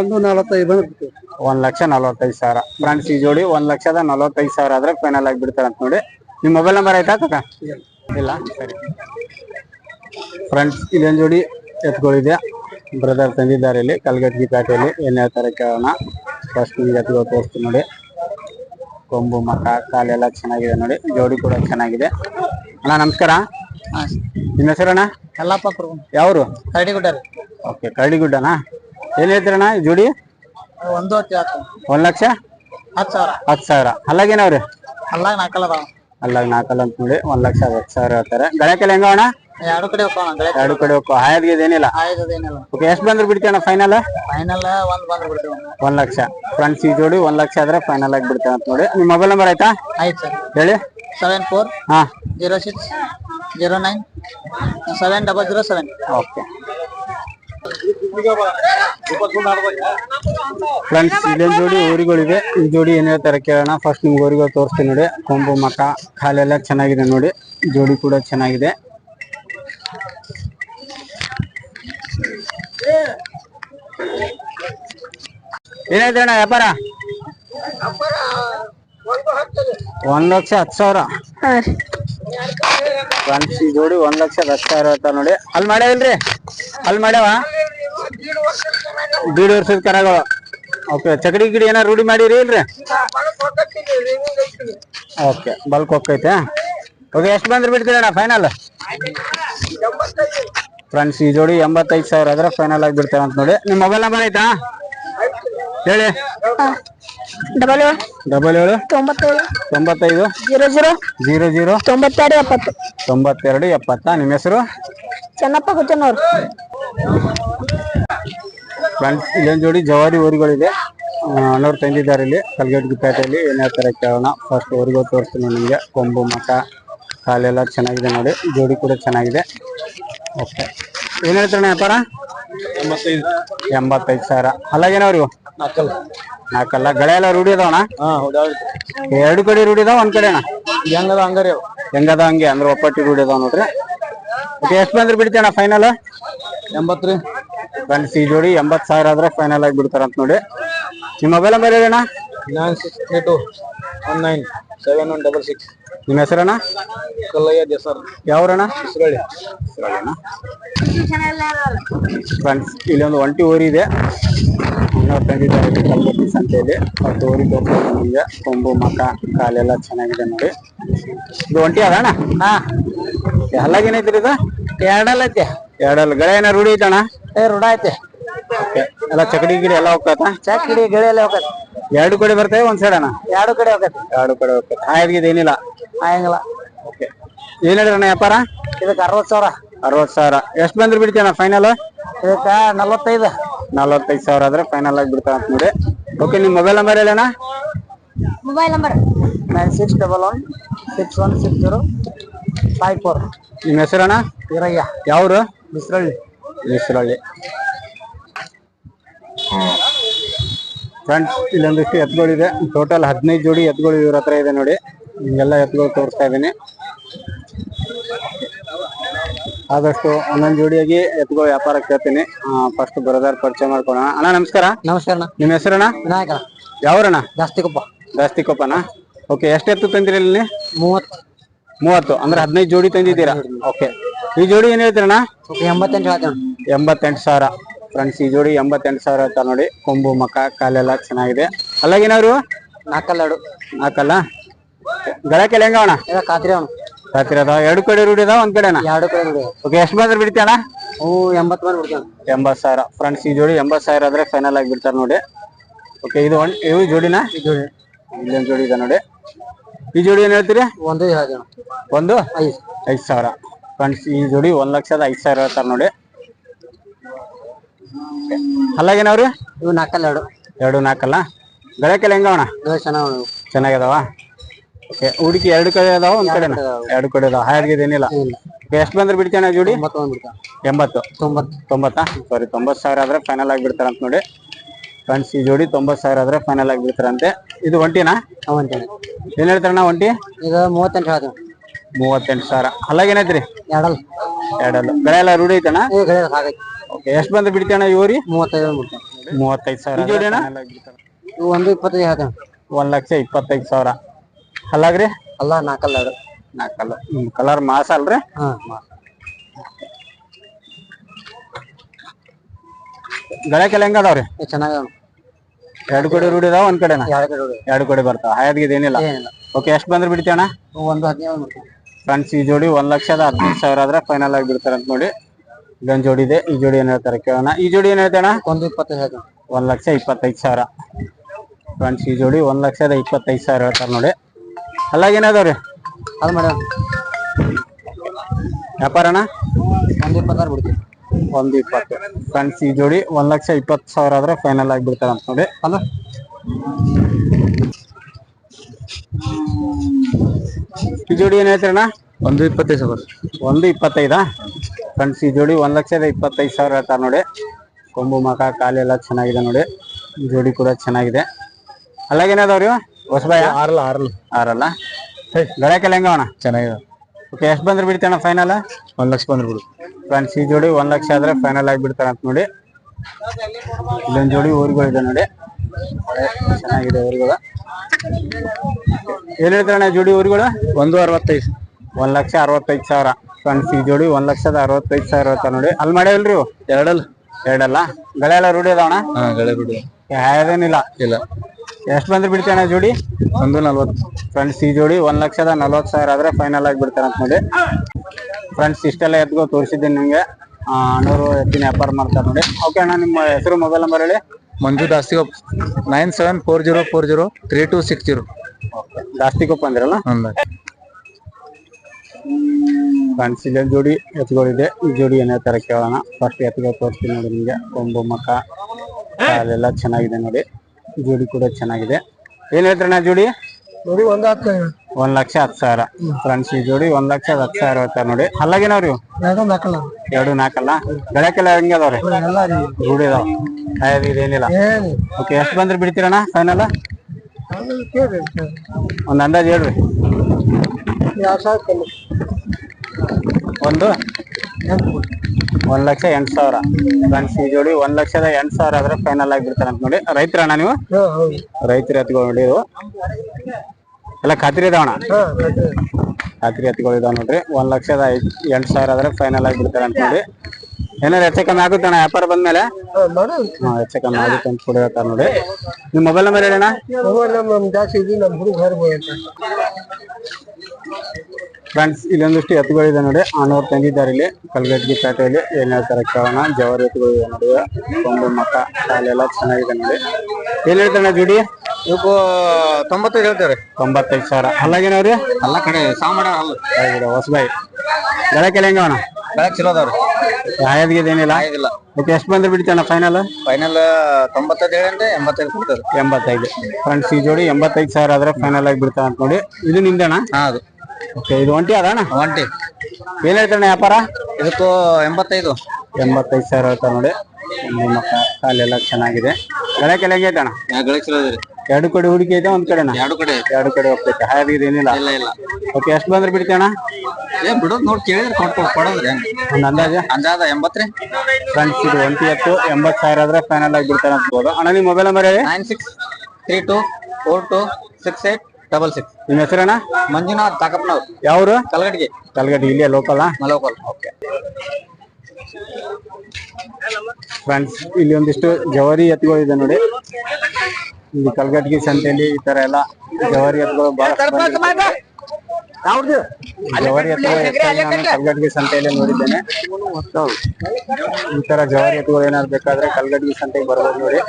ಒಂದು ನಲವತ್ತೈದು ಬಂದ್ರೆ ಒಂದ್ ಲಕ್ಷ ನಲವತ್ತೈದು ಸಾವಿರ. ಫ್ರೆಂಡ್ಸ್ ಈ ಜೋಡಿ ಒಂದ್ ಲಕ್ಷದ ನಲವತ್ತೈದು ಸಾವಿರ ಆದ್ರೆ ಫೈನಲ್ ಆಗಿ ಬಿಡ್ತಾರೆ ಅಂತ ನೋಡಿ. ನಿಮ್ ಮೊಬೈಲ್ ನಂಬರ್ ಆಯ್ತಾ ಕಾಕ? ಇಲ್ಲ ಸರಿ. ಫ್ರೆಂಡ್ಸ್ ಇದೊಂದು ಜೋಡಿ? ಎತ್ಕೊಳಿದ್ಯಾ? ಬ್ರದರ್ ತಂದಿದ್ದಾರೆ ಇಲ್ಲಿ ಕಲ್ಗಟ್ಟಿ ಪೇಟೆಯಲ್ಲಿ. ಏನ್ ಹೇಳ್ತಾರೆ ಕೇಳೋಣ. ಫಸ್ಟ್ ನಿಮ್ಗೆ ತೋರಿಸ್ತೀನಿ ನೋಡಿ. ಕೊಂಬು ಮಕ ಕಾಲೆಲ್ಲ ಚೆನ್ನಾಗಿದೆ ನೋಡಿ. ಜೋಡಿ ಕೂಡ ಚೆನ್ನಾಗಿದೆ. ಅಣ್ಣ ನಮಸ್ಕಾರ. ನಿಮ್ಮ ಹೆಸರಣ್ಣ? ಎಲ್ಲಪ್ಪ ಕುರ್ಬನ್ ಯಾವರು? ಕರಡಿ ಗುಡ್ಡ ರೀ ಓಕೆ ಕರಡಿಗುಡ್ಡನಾ? ಏನ್ ಹೇಳ್ತೀರಣ್ಣ ಈ ಜೋಡಿ? ಒಂದು ಹೊತ್ತಿ ಆತು. ಒಂದ್ ಲಕ್ಷ? ಹತ್ತು ಸಾವಿರ. ಹತ್ತು ಸಾವಿರ. ಅಲ್ಲಾಗೇನವ್ರಿ ಅಲ್ಲಾಗ ನಾಲ್ಕಲ್ಲ ಅದಾವ. ಅಲ್ಲಾಗ ನಾಲ್ಕಲ್ಲ ಅಂತ ನೋಡಿ ಒಂದ್ ಲಕ್ಷ ಹತ್ತು ಸಾವಿರ ಹೇಳ್ತಾರೆ. ಗಳಕ್ಕೆಲ್ಲ ಹೆಂಗ ಅಣ್ಣ? ಎರಡು ಕಡೆ ಹೋಗೋಣ ಗಳೆ ಎರಡು ಕಡೆ ಹೋಗ್ಕೋ ಹಾಯದ್ಗೆ ಇದೇನಿಲ್ಲ ಆಯ್ತದೇನಿಲ್ಲ ಓಕೆ ಎಷ್ಟು ಬಂದ್ರೆ ಬಿಡ್ತೀಯಣ್ಣ ಫೈನಲ್ ಫೈನಲ್ ಒಂದ್ ಬಂದ್ ಬಿಡ್ತೀವಿ ಒಂದ್ ಲಕ್ಷ. ಫ್ರೆಂಡ್ಸ್ ಈ ಜೋಡಿ ಒಂದ್ ಲಕ್ಷ ಆದ್ರೆ ಫೈನಲ್ ಆಗಿ ಬಿಡ್ತೇವೆ ಅಂತ ನೋಡಿ. ನಿಮ್ಮ ಮೊಬೈಲ್ ನಂಬರ್ ಆಯ್ತಾ? ಆಯ್ತು ಸರ್. ಹೇಳಿ. ಸೆವೆನ್ ಫೋರ್ ಹಾ. Zero six zero nine seven double zero seven okay. Friends ಇಲ್ಲೊಂದು ಜೋಡಿ ಊರಿಗಳಿವೆ. ಈ ಜೋಡಿ ಏನ್ ಹೇಳ್ತಾರೆ ಕೇಳೋಣ. ಫಸ್ಟ್ ನಿಮ್ಗೆ ಊರಿಗಳು ತೋರಿಸ್ತೀನಿ ನೋಡಿ. ಕೊಂಬು ಮಕ ಕಾಲೆಲ್ಲ ಚೆನ್ನಾಗಿದೆ ನೋಡಿ. ಜೋಡಿ ಕೂಡ ಚೆನ್ನಾಗಿದೆ. ಏನಾಯ್ತು ಅಣ್ಣ ವ್ಯಾಪಾರ? ಒಂದ್ ಲಕ್ಷ ಹತ್ತು ಸಾವಿರ. ಈ ಜೋಡಿ ಒಂದ್ ಲಕ್ಷ ಹತ್ತು ಸಾವಿರ ನೋಡಿ. ಅಲ್ಲಿ ಮಾಡ್ಯಾವಿಲ್ರಿ ಅಲ್ಲಿ ಮಾಡ್ಯಾವ? ಬೀಡ್ ವರ್ಷದ ಕರಗಳು. ಓಕೆ ಚಕಡಿ ಗಿಡಿ ಏನಾರ ರೂಢಿ ಮಾಡಿರಿ ಇಲ್ರಿ? Okay bulk ಹೋಗ್ತೈತೆ. ಓಕೆ ಎಷ್ಟು ಬಂದ್ರೆ ಬಿಡ್ತೀರಣ್ಣ ಫೈನಲ್ ಫ್ರೆಂಡ್ಸ್ ಈ ಜೋಡಿ ಎಂಬತ್ತೈದು ಸಾವಿರ ಆದ್ರೆ ಫೈನಲ್ ಆಗಿ ಬಿಡ್ತೇವೆ ಅಂತ ನೋಡಿ. ನಿಮ್ಮ ಮೊಬೈಲ್ ನಂಬರ್ ಆಯ್ತಾ? ಹೇಳಿ. ಡಬಲ್ ಏಳು. ಡಬಲ್ ಏಳು. ತೊಂಬತ್ತೇಳು. ತೊಂಬತ್ತೈದು. ಜೀರೋ ಜೀರೋ ಜೀರೋ ಜೀರೋ ತೊಂಬತ್ತೆರಡು ಎಪ್ಪತ್ತು. ತೊಂಬತ್ತೆರಡು ಎಪ್ಪತ್ತ? ನಿಮ್ಮ ಹೆಸರು? ಚೆನ್ನಪ್ಪ ಗುಚ್ಚನವ್ರು ಫ್ರೆಂಡ್ಸ್ ಇಲ್ಲೊಂದು ಜೋಡಿ ಜವಾರಿ ಊರುಗಳಿದೆ. ಅಣ್ಣವ್ರು ತಂದಿದ್ದಾರೆ ಇಲ್ಲಿ ಕಲ್ಗಡ್ಗಿ ಪೇಟೆಯಲ್ಲಿ. ಏನೇ ಥರ ಕೇಳೋಣ. ಫಸ್ಟ್ ಊರಿಗೂ ತೋರಿಸ್ತೀನಿ ನಿಮಗೆ. ಕೊಂಬು ಮಠ ಕಾಲೆಲ್ಲ ಚೆನ್ನಾಗಿದೆ ನೋಡಿ. ಜೋಡಿ ಕೂಡ ಚೆನ್ನಾಗಿದೆ. ಓಕೆ ಏನ್ ಹೇಳ್ತಾರಣ್ಣ ವ್ಯಾಪಾರ? ಎಂಬತ್ತೈದು ಸಾವಿರ. ಅಲ್ಲಾಗೇನವ್ರಿವು ನಾಲ್ಕಲ್ಲ ನಾಲ್ಕಲ್ಲ. ಗಳೆ ಎಲ್ಲ ರೂಢಿ ಅದಾವಣ ಎರಡು ಕಡೆ ರೂಢಿ ಅದಾವ ಒಂದ್ ಕಡೆ ಹೆಂಗದ ಹಂಗಾರಿ ಹೆಂಗದ ಹಂಗೆ ಅಂದ್ರೆ ಒಪ್ಪಟ್ಟಿ ರೂಢಿ ಅದಾವ ನೋಡ್ರಿ. ಓಕೆ ಎಷ್ಟು ಬಂದ್ರೆ ಬಿಡ್ತೀಯಣ್ಣ ಫೈನಲ್ ಎಂಬತ್ತು ರೀ. ಸಿ ಈ ಜೋಡಿ ಎಂಬತ್ತು ಸಾವಿರ ಆದ್ರೆ ಫೈನಲ್ ಆಗಿ ಬಿಡ್ತಾರಂತ ನೋಡಿ. ನಿಮ್ಮ mobile number ಹೇಳಣ್ಣ nine six three two one nine seven one double six ನಿಮ್ಮ ಹೆಸರಣ್ಣ? ಕಲ್ಲಯ್ಯ ದೇಸರ್ ಯಾವ್ರಣ್ಣ? ಇಸ್ರಳ್ಳಿ ಫ್ರೆಂಡ್ಸ್ ಇಲ್ಲಿ ಒಂದು ಒಂಟಿ ಊರಿ ಇದೆ. ತಂದಿದ್ದಾರೆ ಕಲ್ಬರ್ಗಿ ಸಂತೆಯಲ್ಲಿ. ಮತ್ತು ಊರಿ ನಿಮಗೆ ಕೊಂಬು ಮಕ ಕಾಲೆಲ್ಲ ಚೆನ್ನಾಗಿದೆ ನೋಡಿ. ಇದು ಒಂಟಿ ಅದಣ್ಣ ಹಾ. ಹಲ್ಲಾಗೇನೈತ್ರಿ ಇದು? ಎರಡಲ್ಲ ಐತೆ. ಎರಡಲ್ಲ. ಗಳೆ ಏನ ರೂಢಿ ಐತಣ್ಣ? ಏ ರೂಢ ಐತೆ. ಓಕೆ. ಎಲ್ಲ ಚಕಡಿ ಗಿಡ ಎಲ್ಲ ಹೋಗ್ತಾ ಚಕಡಿ ಗಿಡಿ ಎಲ್ಲ ಹೋಗತ್ತೆ. ಎರಡು ಕಡೆ ಬರ್ತೇವೆ ಒಂದ್ ಸೈಡ್ ಅಣ್ಣ? ಎರಡು ಕಡೆ ಹೋಗತ್ತೆ. ಎರಡು ಕಡೆ ಹೋಗ್ತೈತೆ. ಹಾಯದ್ಗಿದ್ ಏನಿಲ್ಲ. ಓಕೆ ಏನ್ ಹೇಳಿದ್ರಣ್ಣ ವ್ಯಾಪಾರ? ಇದಕ್ಕೆ ಅರವತ್ತು ಸಾವಿರ. ಅರವತ್ತು ಸಾವಿರ. ಎಷ್ಟು ಬಂದ್ರೆ ಬಿಡ್ತೀಯಣ್ಣ ಫೈನಲ್ ಇದಕ್ಕೆ ನಲವತ್ತೈದು. ನಲವತ್ತೈದು ಸಾವಿರ ಆದ್ರೆ ಫೈನಲ್ ಆಗಿ ಬಿಡ್ತಾರ ಅಂತ ನೋಡಿ. ಓಕೆ ನಿಮ್ಮ mobile number ಹೇಳಣ್ಣ mobile number nine six double one six one six zero five four ನಿಮ್ಮ ಹೆಸರಣ್ಣ ವೀರಯ್ಯ. ಯಾವ್ರು? ಬಿಸ್ರಳ್ಳಿ. ಬಿಸ್ರಳ್ಳಿ. ಫ್ರೆಂಡ್ಸ್ ಇಲ್ಲೊಂದಿಷ್ಟು ಎತ್ತುಗಳಿದೆ ಟೋಟಲ್ ಹದಿನೈದು ಜೋಡಿ ಎತ್ತುಗಳು ಇವ್ರ ಹತ್ರ ಇದೆ ನೋಡಿ. ಹಿಂಗೆಲ್ಲ ಎತ್ತುಗಳು ತೋರಿಸ್ತಾ ಇದ್ದೀನಿ. ಆದಷ್ಟು ಒಂದೊಂದು ಜೋಡಿಯಾಗಿ ಎತ್ತುಗಳು ವ್ಯಾಪಾರ ಕೇಳ್ತೀನಿ ಫಸ್ಟ್ ಬರೋದಾರ ಪರಿಚಯ ಮಾಡ್ಕೊಳ್ಳೋಣ. ಅಣ್ಣ ನಮಸ್ಕಾರ. ನಮಸ್ಕಾರ ಅಣ್ಣ. ನಿಮ್ಮ ಹೆಸರಣ್ಣ? ವಿನಾಯಕ ಯಾವ್ರಣ್ಣ? ಜಾಸ್ತಿ ಕೊಪ್ಪ ಜಾಸ್ತಿ ಕೊಪ್ಪನ ಓಕೆ ಎಷ್ಟು ಎತ್ತು ತಂದಿರಿ ಇಲ್ಲಿ ಮೂವತ್ತು. ಮೂವತ್ತು. ಅಂದ್ರೆ ಹದಿನೈದು ಜೋಡಿ ತಂದಿದ್ದೀರಾ? ಓಕೆ ಈ ಜೋಡಿ ಏನ್ ಹೇಳ್ತೀರಣ್ಣ? ಎಂಬತ್ತೆಂಟು ಎಂಬತ್ತೆಂಟು ಸಾವಿರ. ಫ್ರೆಂಡ್ಸ್ ಈ ಜೋಡಿ ಎಂಬತ್ತೆಂಟು ಸಾವಿರ ಅಂತ ನೋಡಿ. ಕೊಂಬು ಮಕ ಕಾಲೆಲ್ಲ ಚೆನ್ನಾಗಿದೆ. ಅಲ್ಲಾಗೇನವ್ರು ನಾಲ್ಕಲ್ಲ ಖಾತ್ರಿ ಅವನು. ಅದಾವ. ಎರಡು ಕಡೆ ರೂಢಿ ಅದಾವ ಒಂದ್ ಕಡೆನಾ? ಎರಡು ಕಡೆ ನೋಡಿ ಓಕೆ ಎಷ್ಟು ಬಂದ್ರೆ ಎಂಬತ್ತು ಮಂದಿ ಬಿಡ್ತಾನೆ ಎಂಬತ್ತು ಸಾವಿರ. ಫ್ರೆಂಡ್ಸ್ ಈ ಜೋಡಿ ಎಂಬತ್ತು ಸಾವಿರ ಆದ್ರೆ ಫೈನಲ್ ಆಗಿ ಬಿಡ್ತಾರೆ ನೋಡಿ. ಓಕೆ ಇದು ಒನ್ ಇವು ಜೋಡಿನಾ? ಜೋಡಿ. ಇಲ್ಲೊಂದು ಜೋಡಿ ಇದೆ ನೋಡಿ. ಈ ಜೋಡಿ ಏನ್ ಹೇಳ್ತೀರಿ? ಒಂದು ಒಂದು? ಐದು. ಐದು ಸಾವಿರ. ಫ್ರೆಂಡ್ಸ್ ಈ ಜೋಡಿ ಒಂದ್ ಲಕ್ಷದ ಐದು ಸಾವಿರ ಹೇಳ್ತಾರೆ ನೋಡಿ. ಅಲ್ಲಾಗೇನವ್ರಿ ಇವು ನಾಲ್ಕಲ್ಲ ಎರಡು. ಎರಡು ನಾಲ್ಕಲ್ಲ ಗಳಕ್ಕೆಲ್ಲ ಇದು ಚೆನ್ನಾಗಿ ಚೆನ್ನಾಗಿದಾವ ಓಕೆ ಹುಡುಕಿ ಎರಡು ಕಡೆ ಅದಾವ ಒಂದ್ ಕಡೆ ಎರಡು ಕಡೆ ಅದಾವ. ಹಾಯಾಗಿದೆ ಏನಿಲ್ಲ? ಎಷ್ಟ್ ಬಂದ್ರೆ ಬಿಡ್ತೇನೆ ಜೋಡಿ? ಎಂಬತ್ತು. ತೊಂಬತ್ತ. ಸಾರಿ ತೊಂಬತ್ತು ಸಾವಿರ ಆದ್ರೆ ಫೈನಲ್ ಆಗಿ ಬಿಡ್ತಾರಂತ ನೋಡಿ. ಫ್ರೆಂಡ್ಸ್ ಈ ಜೋಡಿ ತೊಂಬತ್ತು ಸಾವಿರ ಆದ್ರೆ ಫೈನಲ್ ಆಗಿ ಬಿಡ್ತಾರಂತೆ ಇದು ಒಂಟಿನಾ? ಏನ್ ಹೇಳ್ತಾರಣ್ಣ ಒಂಟಿ? ಮೂವತ್ತೆಂಟು ಸಾವಿರ ಮೂವತ್ತೆಂಟು ಸಾವಿರ. ಅಲ್ಲಾಗೇನೈತ್ರಿ ಎರಡಲ್ಲ. ಎರಡಲ್ಲ. ಗಳೆ ಎಲ್ಲ ರೂಢಿ ಐತಣ್ಣ? ಎಷ್ಟ್ ಬಂದ್ರೆ ಬಿಡ್ತೇನೆ ಇವ್ರಿ ಮೂವತ್ತೈದು ಮೂವತ್ತೈದು ಸಾವಿರ ಒಂದು ಇಪ್ಪತ್ತೈದು ಒಂದ್ ಲಕ್ಷ ಇಪ್ಪತ್ತೈದು ಸಾವಿರ. ಅಲ್ಲಾಗ್ರಿ? ಅಲ್ಲ ನಾಲ್ಕಲ್ಲ ಕಲರ್ ನಾ ಕಲರ್ ಮಾಸ ಅಲ್ರಿ? ಹಾ. ಗಳಕ್ಕೆಲ್ಲ ಹೆಂಗ ಅದಾವ್ರಿ? ಚೆನ್ನಾಗ ಎರಡು ಕಡೆ ರೂಢಿ ಇದಾವ ಒಂದ್ ಕಡೆನ? ಎರಡು ಕಡೆ ಎರಡು ಕಡೆ ಬರ್ತಾವ. ಹಾಯದ್ಗಿದ್ ಏನಿಲ್ಲ? ಏನಿಲ್ಲ. ಓಕೆ ಎಷ್ಟು ಬಂದ್ರೆ ಬಿಡ್ತೇನ ಒಂದು ಹದಿನೈದು ಫ್ರೆಂಡ್ಸ್ ಈ ಜೋಡಿ ಒಂದ್ ಲಕ್ಷದ ಹದಿನೈದು ಸಾವಿರ ಆದ್ರೆ ಫೈನಲ್ ಆಗಿ ಬಿಡ್ತಾರೆ ಅಂತ ನೋಡಿ. ಇಲ್ಲೊಂದ್ ಜೋಡಿ ಇದೆ. ಈ ಜೋಡಿ ಏನ್ ಹೇಳ್ತಾರೆ ಕೇಳೋಣ. ಈ ಜೋಡಿ ಏನ್ ಹೇಳ್ತೇಣ ಒಂದು ಇಪ್ಪತ್ತೈದು ಹೇಳ್ತೀನಿ. ಒಂದ್ ಲಕ್ಷ ಇಪ್ಪತ್ತೈದು ಸಾವಿರ. ಫ್ರೆಂಡ್ಸ್ ಈ ಜೋಡಿ ಒಂದ್ ಲಕ್ಷದ ಇಪ್ಪತ್ತೈದು ಸಾವಿರ ಹೇಳ್ತಾರೆ ನೋಡಿ. ಅಲ್ಲಾಗೇನದಾವ್ರಿ ಅದು ಮೇಡಮ್ ವ್ಯಾಪಾರಣ ಒಂದು ಇಪ್ಪತ್ತಾರು ಬಿಡ್ತೀವಿ. ಒಂದು ಇಪ್ಪತ್ತು. ಫ್ರೆಂಡ್ಸ್ ಈ ಜೋಡಿ ಒಂದ್ ಲಕ್ಷ ಇಪ್ಪತ್ತು ಸಾವಿರ ಆದ್ರೆ ಫೈನಲ್ ಆಗಿ ಬಿಡ್ತಾರೆ ಅಂತ ನೋಡಿ. ಅಲ್ಲ. ಈ ಜೋಡಿ ಏನ್ ಹೇಳ್ತೀರಣ್ಣ? ಒಂದು ಇಪ್ಪತ್ತೈದು ಸಾವಿರ. ಒಂದು ಇಪ್ಪತ್ತೈದಾ? ಫ್ರೆಂಡ್ಸ್ ಈ ಜೋಡಿ ಒಂದ್ ಲಕ್ಷದ ಇಪ್ಪತ್ತೈದು ಸಾವಿರ ಹೇಳ್ತಾರೆ ನೋಡಿ. ಕೊಂಬು ಮಕ ಕಾಲೆಲ್ಲ ಚೆನ್ನಾಗಿದೆ ನೋಡಿ. ಜೋಡಿ ಕೂಡ ಚೆನ್ನಾಗಿದೆ. ಅಲ್ಲಾಗೇನದಾವ್ರಿ ಹೊಸಬಾಯ ಆರಲ್ಲ ಆರಲ್ಲ. ಆರಲ್ಲ? ಗಳಕ್ಕೆಲ್ಲ ಹೆಂಗವಣ ಚೆನ್ನಾಗಿದೆ. ಓಕೆ ಎಷ್ಟು ಬಂದ್ರೆ ಬಿಡ್ತಾನ ಫೈನಲ್ ಒಂದ್ ಲಕ್ಷ ಬಂದ್ರೆ ಬಿಡು. ಫ್ರೆಂಡ್ಸ್ ಈ ಜೋಡಿ ಒಂದ್ ಲಕ್ಷ ಆದ್ರೆ ಫೈನಲ್ ಆಗಿ ಬಿಡ್ತಾನ ಅಂತ ನೋಡಿ. ಇಲ್ಲೊಂದ್ ಜೋಡಿ ಊರುಗಳು ಇದೆ ನೋಡಿ. ಚೆನ್ನಾಗಿದೆ ಊರುಗಳು. ಏನ್ ಹೇಳ್ತಾರಣ್ಣ ಜೋಡಿ ಊರುಗಳು? ಒಂದು ಅರವತ್ತೈದು. ಒಂದ್ ಲಕ್ಷ ಅರವತ್ತೈದು ಸಾವಿರ. ಫ್ರೆಂಡ್ಸ್ ಈ ಜೋಡಿ ಒಂದ್ ಲಕ್ಷದ ಅರವತ್ತೈದು ಸಾವಿರ ಅಂತ ನೋಡಿ. ಅಲ್ಲಿ ಮಾಡ್ಯಾವಲ್ರಿ ಎರಡಲ್ ಎರಡಲ್ಲ. ಎರಡಲ್ಲ? ಗಳೆ ಎಲ್ಲ ರೂಢಿ ಅದಾವಣ ಗಳೆ ಬಿಡು ಯಾವ್ದೇನಿಲ್ಲ ಇಲ್ಲ. ಎಷ್ಟು ಬಂದ್ರೆ ಬಿಡ್ತಾನ ಜೋಡಿ? ಒಂದು ನಲ್ವತ್ತು ಫ್ರೆಂಡ್ಸ್ ಈ ಜೋಡಿ ಒಂದ್ ಲಕ್ಷದ ನಲ್ವತ್ತು ಸಾವಿರ ಆದ್ರೆ ಫೈನಲ್ ಆಗಿ ಬಿಡ್ತಾರೆ ಅಂತ ನೋಡಿ. ಫ್ರೆಂಡ್ಸ್ ಇಷ್ಟೆಲ್ಲ ಎತ್ಕೋ ತೋರಿಸಿದ್ದೀನಿ ನಿಮ್ಗೆ. ಅಣ್ಣವರು ಎತ್ತಿನ ವ್ಯಾಪಾರ ಮಾಡ್ತಾರೆ ನೋಡಿ. ಓಕೆ ಅಣ್ಣ ನಿಮ್ಮ ಹೆಸರು ಮೊಬೈಲ್ ನಂಬರ್ ಹೇಳಿ. Manju ದಾಸ್ತಿಗೊಪ್ nine seven four zero four zero three two six zero ದಾಸ್ತಿ ಗೊಪ್ಪ ಅಂದ್ರಲ್ಲ? ಫ್ರೆಂಡ್ಸ್ ಇಲ್ಲೊಂದು ಜೋಡಿ ಎತ್ತುಗಳಿದೆ ಈ ಜೋಡಿ ಏನೇ ತರ ಕೇಳೋಣ. ಫಸ್ಟ್ ಎತ್ಗೋ ತೋರಿಸ್ತೀನಿ ನೋಡಿ ನಿಮ್ಗೆ. ಕೊಂಬು ಮಕ್ಕ ಅದೆಲ್ಲ ಚೆನ್ನಾಗಿದೆ ನೋಡಿ. ಜೋಡಿ ಕೂಡ ಚೆನ್ನಾಗಿದೆ. ಏನ್ ಹೇಳ್ತಾರಣ್ಣ ಜೋಡಿ? ನೋಡಿ ಒಂದ್ ಹತ್ತು ಒಂದ್ ಲಕ್ಷ ಹತ್ತು ಸಾವಿರ. ಫ್ರೆಂಡ್ಸ್ ಈ ಜೋಡಿ ಒಂದ್ ಲಕ್ಷ ಹತ್ತು ಸಾವಿರ ಹೇಳ್ತಾರೆ ನೋಡಿ. ಅಲ್ಲಾಗೇನವ್ರಿ ಎರಡು ನಾಲ್ಕಲ್ಲ. ಬೆಳಕೆಲ್ಲ ಹೆಂಗೆ ಅದಾವ್ರಿ? ರೂಢಿ ಅದಾವ. ಇದೇನಿಲ್ಲ ಓಕೆ ಎಷ್ಟು ಬಂದ್ರೆ ಬಿಡ್ತೀರಣ್ಣ ಫೈನಲ್ ಒಂದ್ ಅಂದಾಜ್ ಹೇಳ್ರಿ. ಒಂದು? ಒಂದ್ ಲಕ್ಷ ಎಂಟು ಸಾವಿರ. ಫ್ರೆಂಡ್ಸ್ ಈ ಜೋಡಿ ಒಂದ್ ಲಕ್ಷದ ಎಂಟು ಸಾವಿರ ಆದ್ರೆ ಫೈನಲ್ ಆಗಿ ಬಿಡ್ತಾರೆ ಅಂತ ನೋಡಿ. ರೈತರಣ್ಣ ನೀವು? ರೈತರ ಎತ್ಗಳು ನೋಡಿ ಎಲ್ಲ ಖಾತ್ರಿ ಇದಾವಣ ಖಾತ್ರಿ. ಎತ್ಗಳು ಇದಾವ ನೋಡ್ರಿ. ಒಂದ್ ಲಕ್ಷದ ಎಂಟ್ ಸಾವಿರ ಆದ್ರೆ ಫೈನಲ್ ಆಗಿ ಬಿಡ್ತಾರೆ ಅಂತ ನೋಡಿ. ಏನಾದ್ರು ಹೆಚ್ಚು ಕಮ್ಮಿ ಆಗುತ್ತಣ್ಣ ವ್ಯಾಪಾರ ಬಂದ್ಮೇಲೆ? ಹೆಚ್ಚು ಕಮ್ಮಿ ಆಗುತ್ತೆ ಅಂತ ಕೂಡ ಹೇಳ್ತಾರೆ ನೋಡಿ. ನಿಮ್ ಮೊಬೈಲ್ ನಂಬರ್ ಹೇಳಣ್ಣ ಜಾಸ್ತಿ ನಮ್ಮ ಹುಡುಗ ಫ್ರೆಂಡ್ಸ್ ಇಲ್ಲೊಂದಿಷ್ಟು ಎತ್ತುಗಳಿದೆ ನೋಡಿ. ಅಣ್ಣವ್ರು ತಂದಿದ್ದಾರೆ ಇಲ್ಲಿ. ಕಲ್ಗಟ್ಟಿ ಪೇಟೆಯಲ್ಲಿ ಏನ್ ಹೇಳ್ತಾರೆ ಕೇಳೋಣ ಜವಾರಿ ಎತ್ತುಗಳಿದೆ ನೋಡಿ. ಕೊಂಬು ಮಕ್ಕ ಕಾಲೆಲ್ಲ ಚೆನ್ನಾಗಿದೆ ನೋಡಿ. ಏನ್ ಹೇಳ್ತಾನೆ ಜುಡಿ ಇವಕ್ಕೂ ತೊಂಬತ್ತೈದು ಹೇಳ್ತಾರೆ. ತೊಂಬತ್ತೈದು ಸಾವಿರ. ಅಲ್ಲಾಗೇನವ್ರಿ ಅಲ್ಲ ಕಡೆ ಸಾಮಾಡ ಆಗಿದೆ ಹೊಸಬಾಯಿ. ಬೆಳಕೆಲ್ಲ ಹೆಂಗವಣ ಬೆಳಕ್ ಚಲೋ ಅದಾವ್ರಿ. ಏನಿಲ್ಲ ಆಗಿಲ್ಲ ಓಕೆ ಎಷ್ಟು ಬಂದ್ರೆ ಬಿಡ್ತಾನ ಫೈನಲ್ ಫೈನಲ್ ತೊಂಬತ್ತೈದು ಹೇಳಂತೆ ಎಂಬತ್ತೈದು ಕೊಡ್ತಾರೆ. ಎಂಬತ್ತೈದು. ಫ್ರೆಂಡ್ಸ್ ಈ ಜೋಡಿ ಎಂಬತ್ತೈದು ಸಾವಿರ ಆದ್ರೆ ಫೈನಲ್ ಆಗಿ ಬಿಡ್ತಾನ ಅಂತ ನೋಡಿ. ಇದು ನಿಂದಣ್ಣ? ಹಾ ಅದು. ಓಕೆ ಇದು ಒಂಟಿ ಅದಣ್ಣ ಒಂಟಿ. ಏನ್ ಹೇಳ್ತಾನೆ ವ್ಯಾಪಾರ? ಇದಕ್ಕೂ ಎಂಬತ್ತೈದು. ಎಂಬತ್ತೈದು ಸಾವಿರ ಹೇಳ್ತಾರೆ ನೋಡಿ. ನಿಮ್ಮ ಮಕ್ಕ ಕಾಲೆಲ್ಲ ಚೆನ್ನಾಗಿದೆ. ಬೆಳಕೆಲ್ಲ ಕೆಲ ಚಲೋ ಅದ್ರಿ ಎರಡು ಕಡೆ ಹುಡುಕಿ ಐತೆ ಒಂದ್ ಕಡೆ ಎರಡು ಕಡೆ ಎರಡು ಕಡೆ ಹೋಗ್ತೈತೆ. ಹಾಯದ್ಗಿದ್ ಏನಿಲ್ಲ? ಇಲ್ಲ ಇಲ್ಲ. ಓಕೆ ಎಷ್ಟು ಬಂದ್ರೆ ಬಿಡ್ತೇಣ ಏ ಬಿಡೋದು ನೋಡಿ ಕೇಳಿದ್ರೆ ಕೊಟ್ಟು ಕೊಡೋದ್ರಿ ಹಂಗ? ಒಂದು ಅಂದಾಜು? ಅಂದಾದ ಎಂಬತ್ತ್ರಿ ಫ್ರೆಂಡ್ಸ್ ಇದು ಒಂಟಿ ಎತ್ತು ಎಂಬತ್ತು ಸಾವಿರ ಆದ್ರೆ ಫೈನಲ್ ಆಗಿ ಬಿಡ್ತಾನೆ ಅನ್ಬೋದು ಅಣ್ಣ ನಿಮ್ಮ ಮೊಬೈಲ್ ನಂಬರ್ ಹೇಳಿ? Nine six three two four two six eight double six ನಿಮ್ಮ ಹೆಸರಣ್ಣ? ಮಂಜುನಾಥ್ ತಾಕಪ್ಪನವ್ರು. ಯಾವ್ರು? ಕಲ್ಗಡ್ಗೆ. ಕಲ್ಗಟ್ಟಿ ಇಲ್ಲೇ ಲೋಕಲ್ ಮಲೋಕಲ್ ಓಕೆ ಫ್ರೆಂಡ್ಸ್ ಇಲ್ಲಿ ಒಂದಿಷ್ಟು ಜವಾರಿ ಎತ್ತುಗಳು ಇದೆ ನೋಡಿ. ಇಲ್ಲಿ ಕಲ್ಗಟ್ಟಿಗೆ ಸಂತೆಯಲ್ಲಿ ಈ ತರ ಎಲ್ಲ ಜವಾರಿ ಎತ್ತುಗಳು ಬಹಳ ಜವಾರಿ ಕಲ್ಗಡ್ಗಿ ಕಲ್ಗಟ್ಟಿಗೆ ಸಂತೆಯಲ್ಲಿ ನೋಡಿದ್ದೇನೆ. ಈ ತರ ಜವಾರಿ ಎತ್ತುಗಳು ಏನಾದ್ರು ಬೇಕಾದ್ರೆ ಕಲ್ಗಟ್ಟಿಗೆ ಸಂತೆಗೆ ಬರ್ಬೋದು ನೋಡಿ.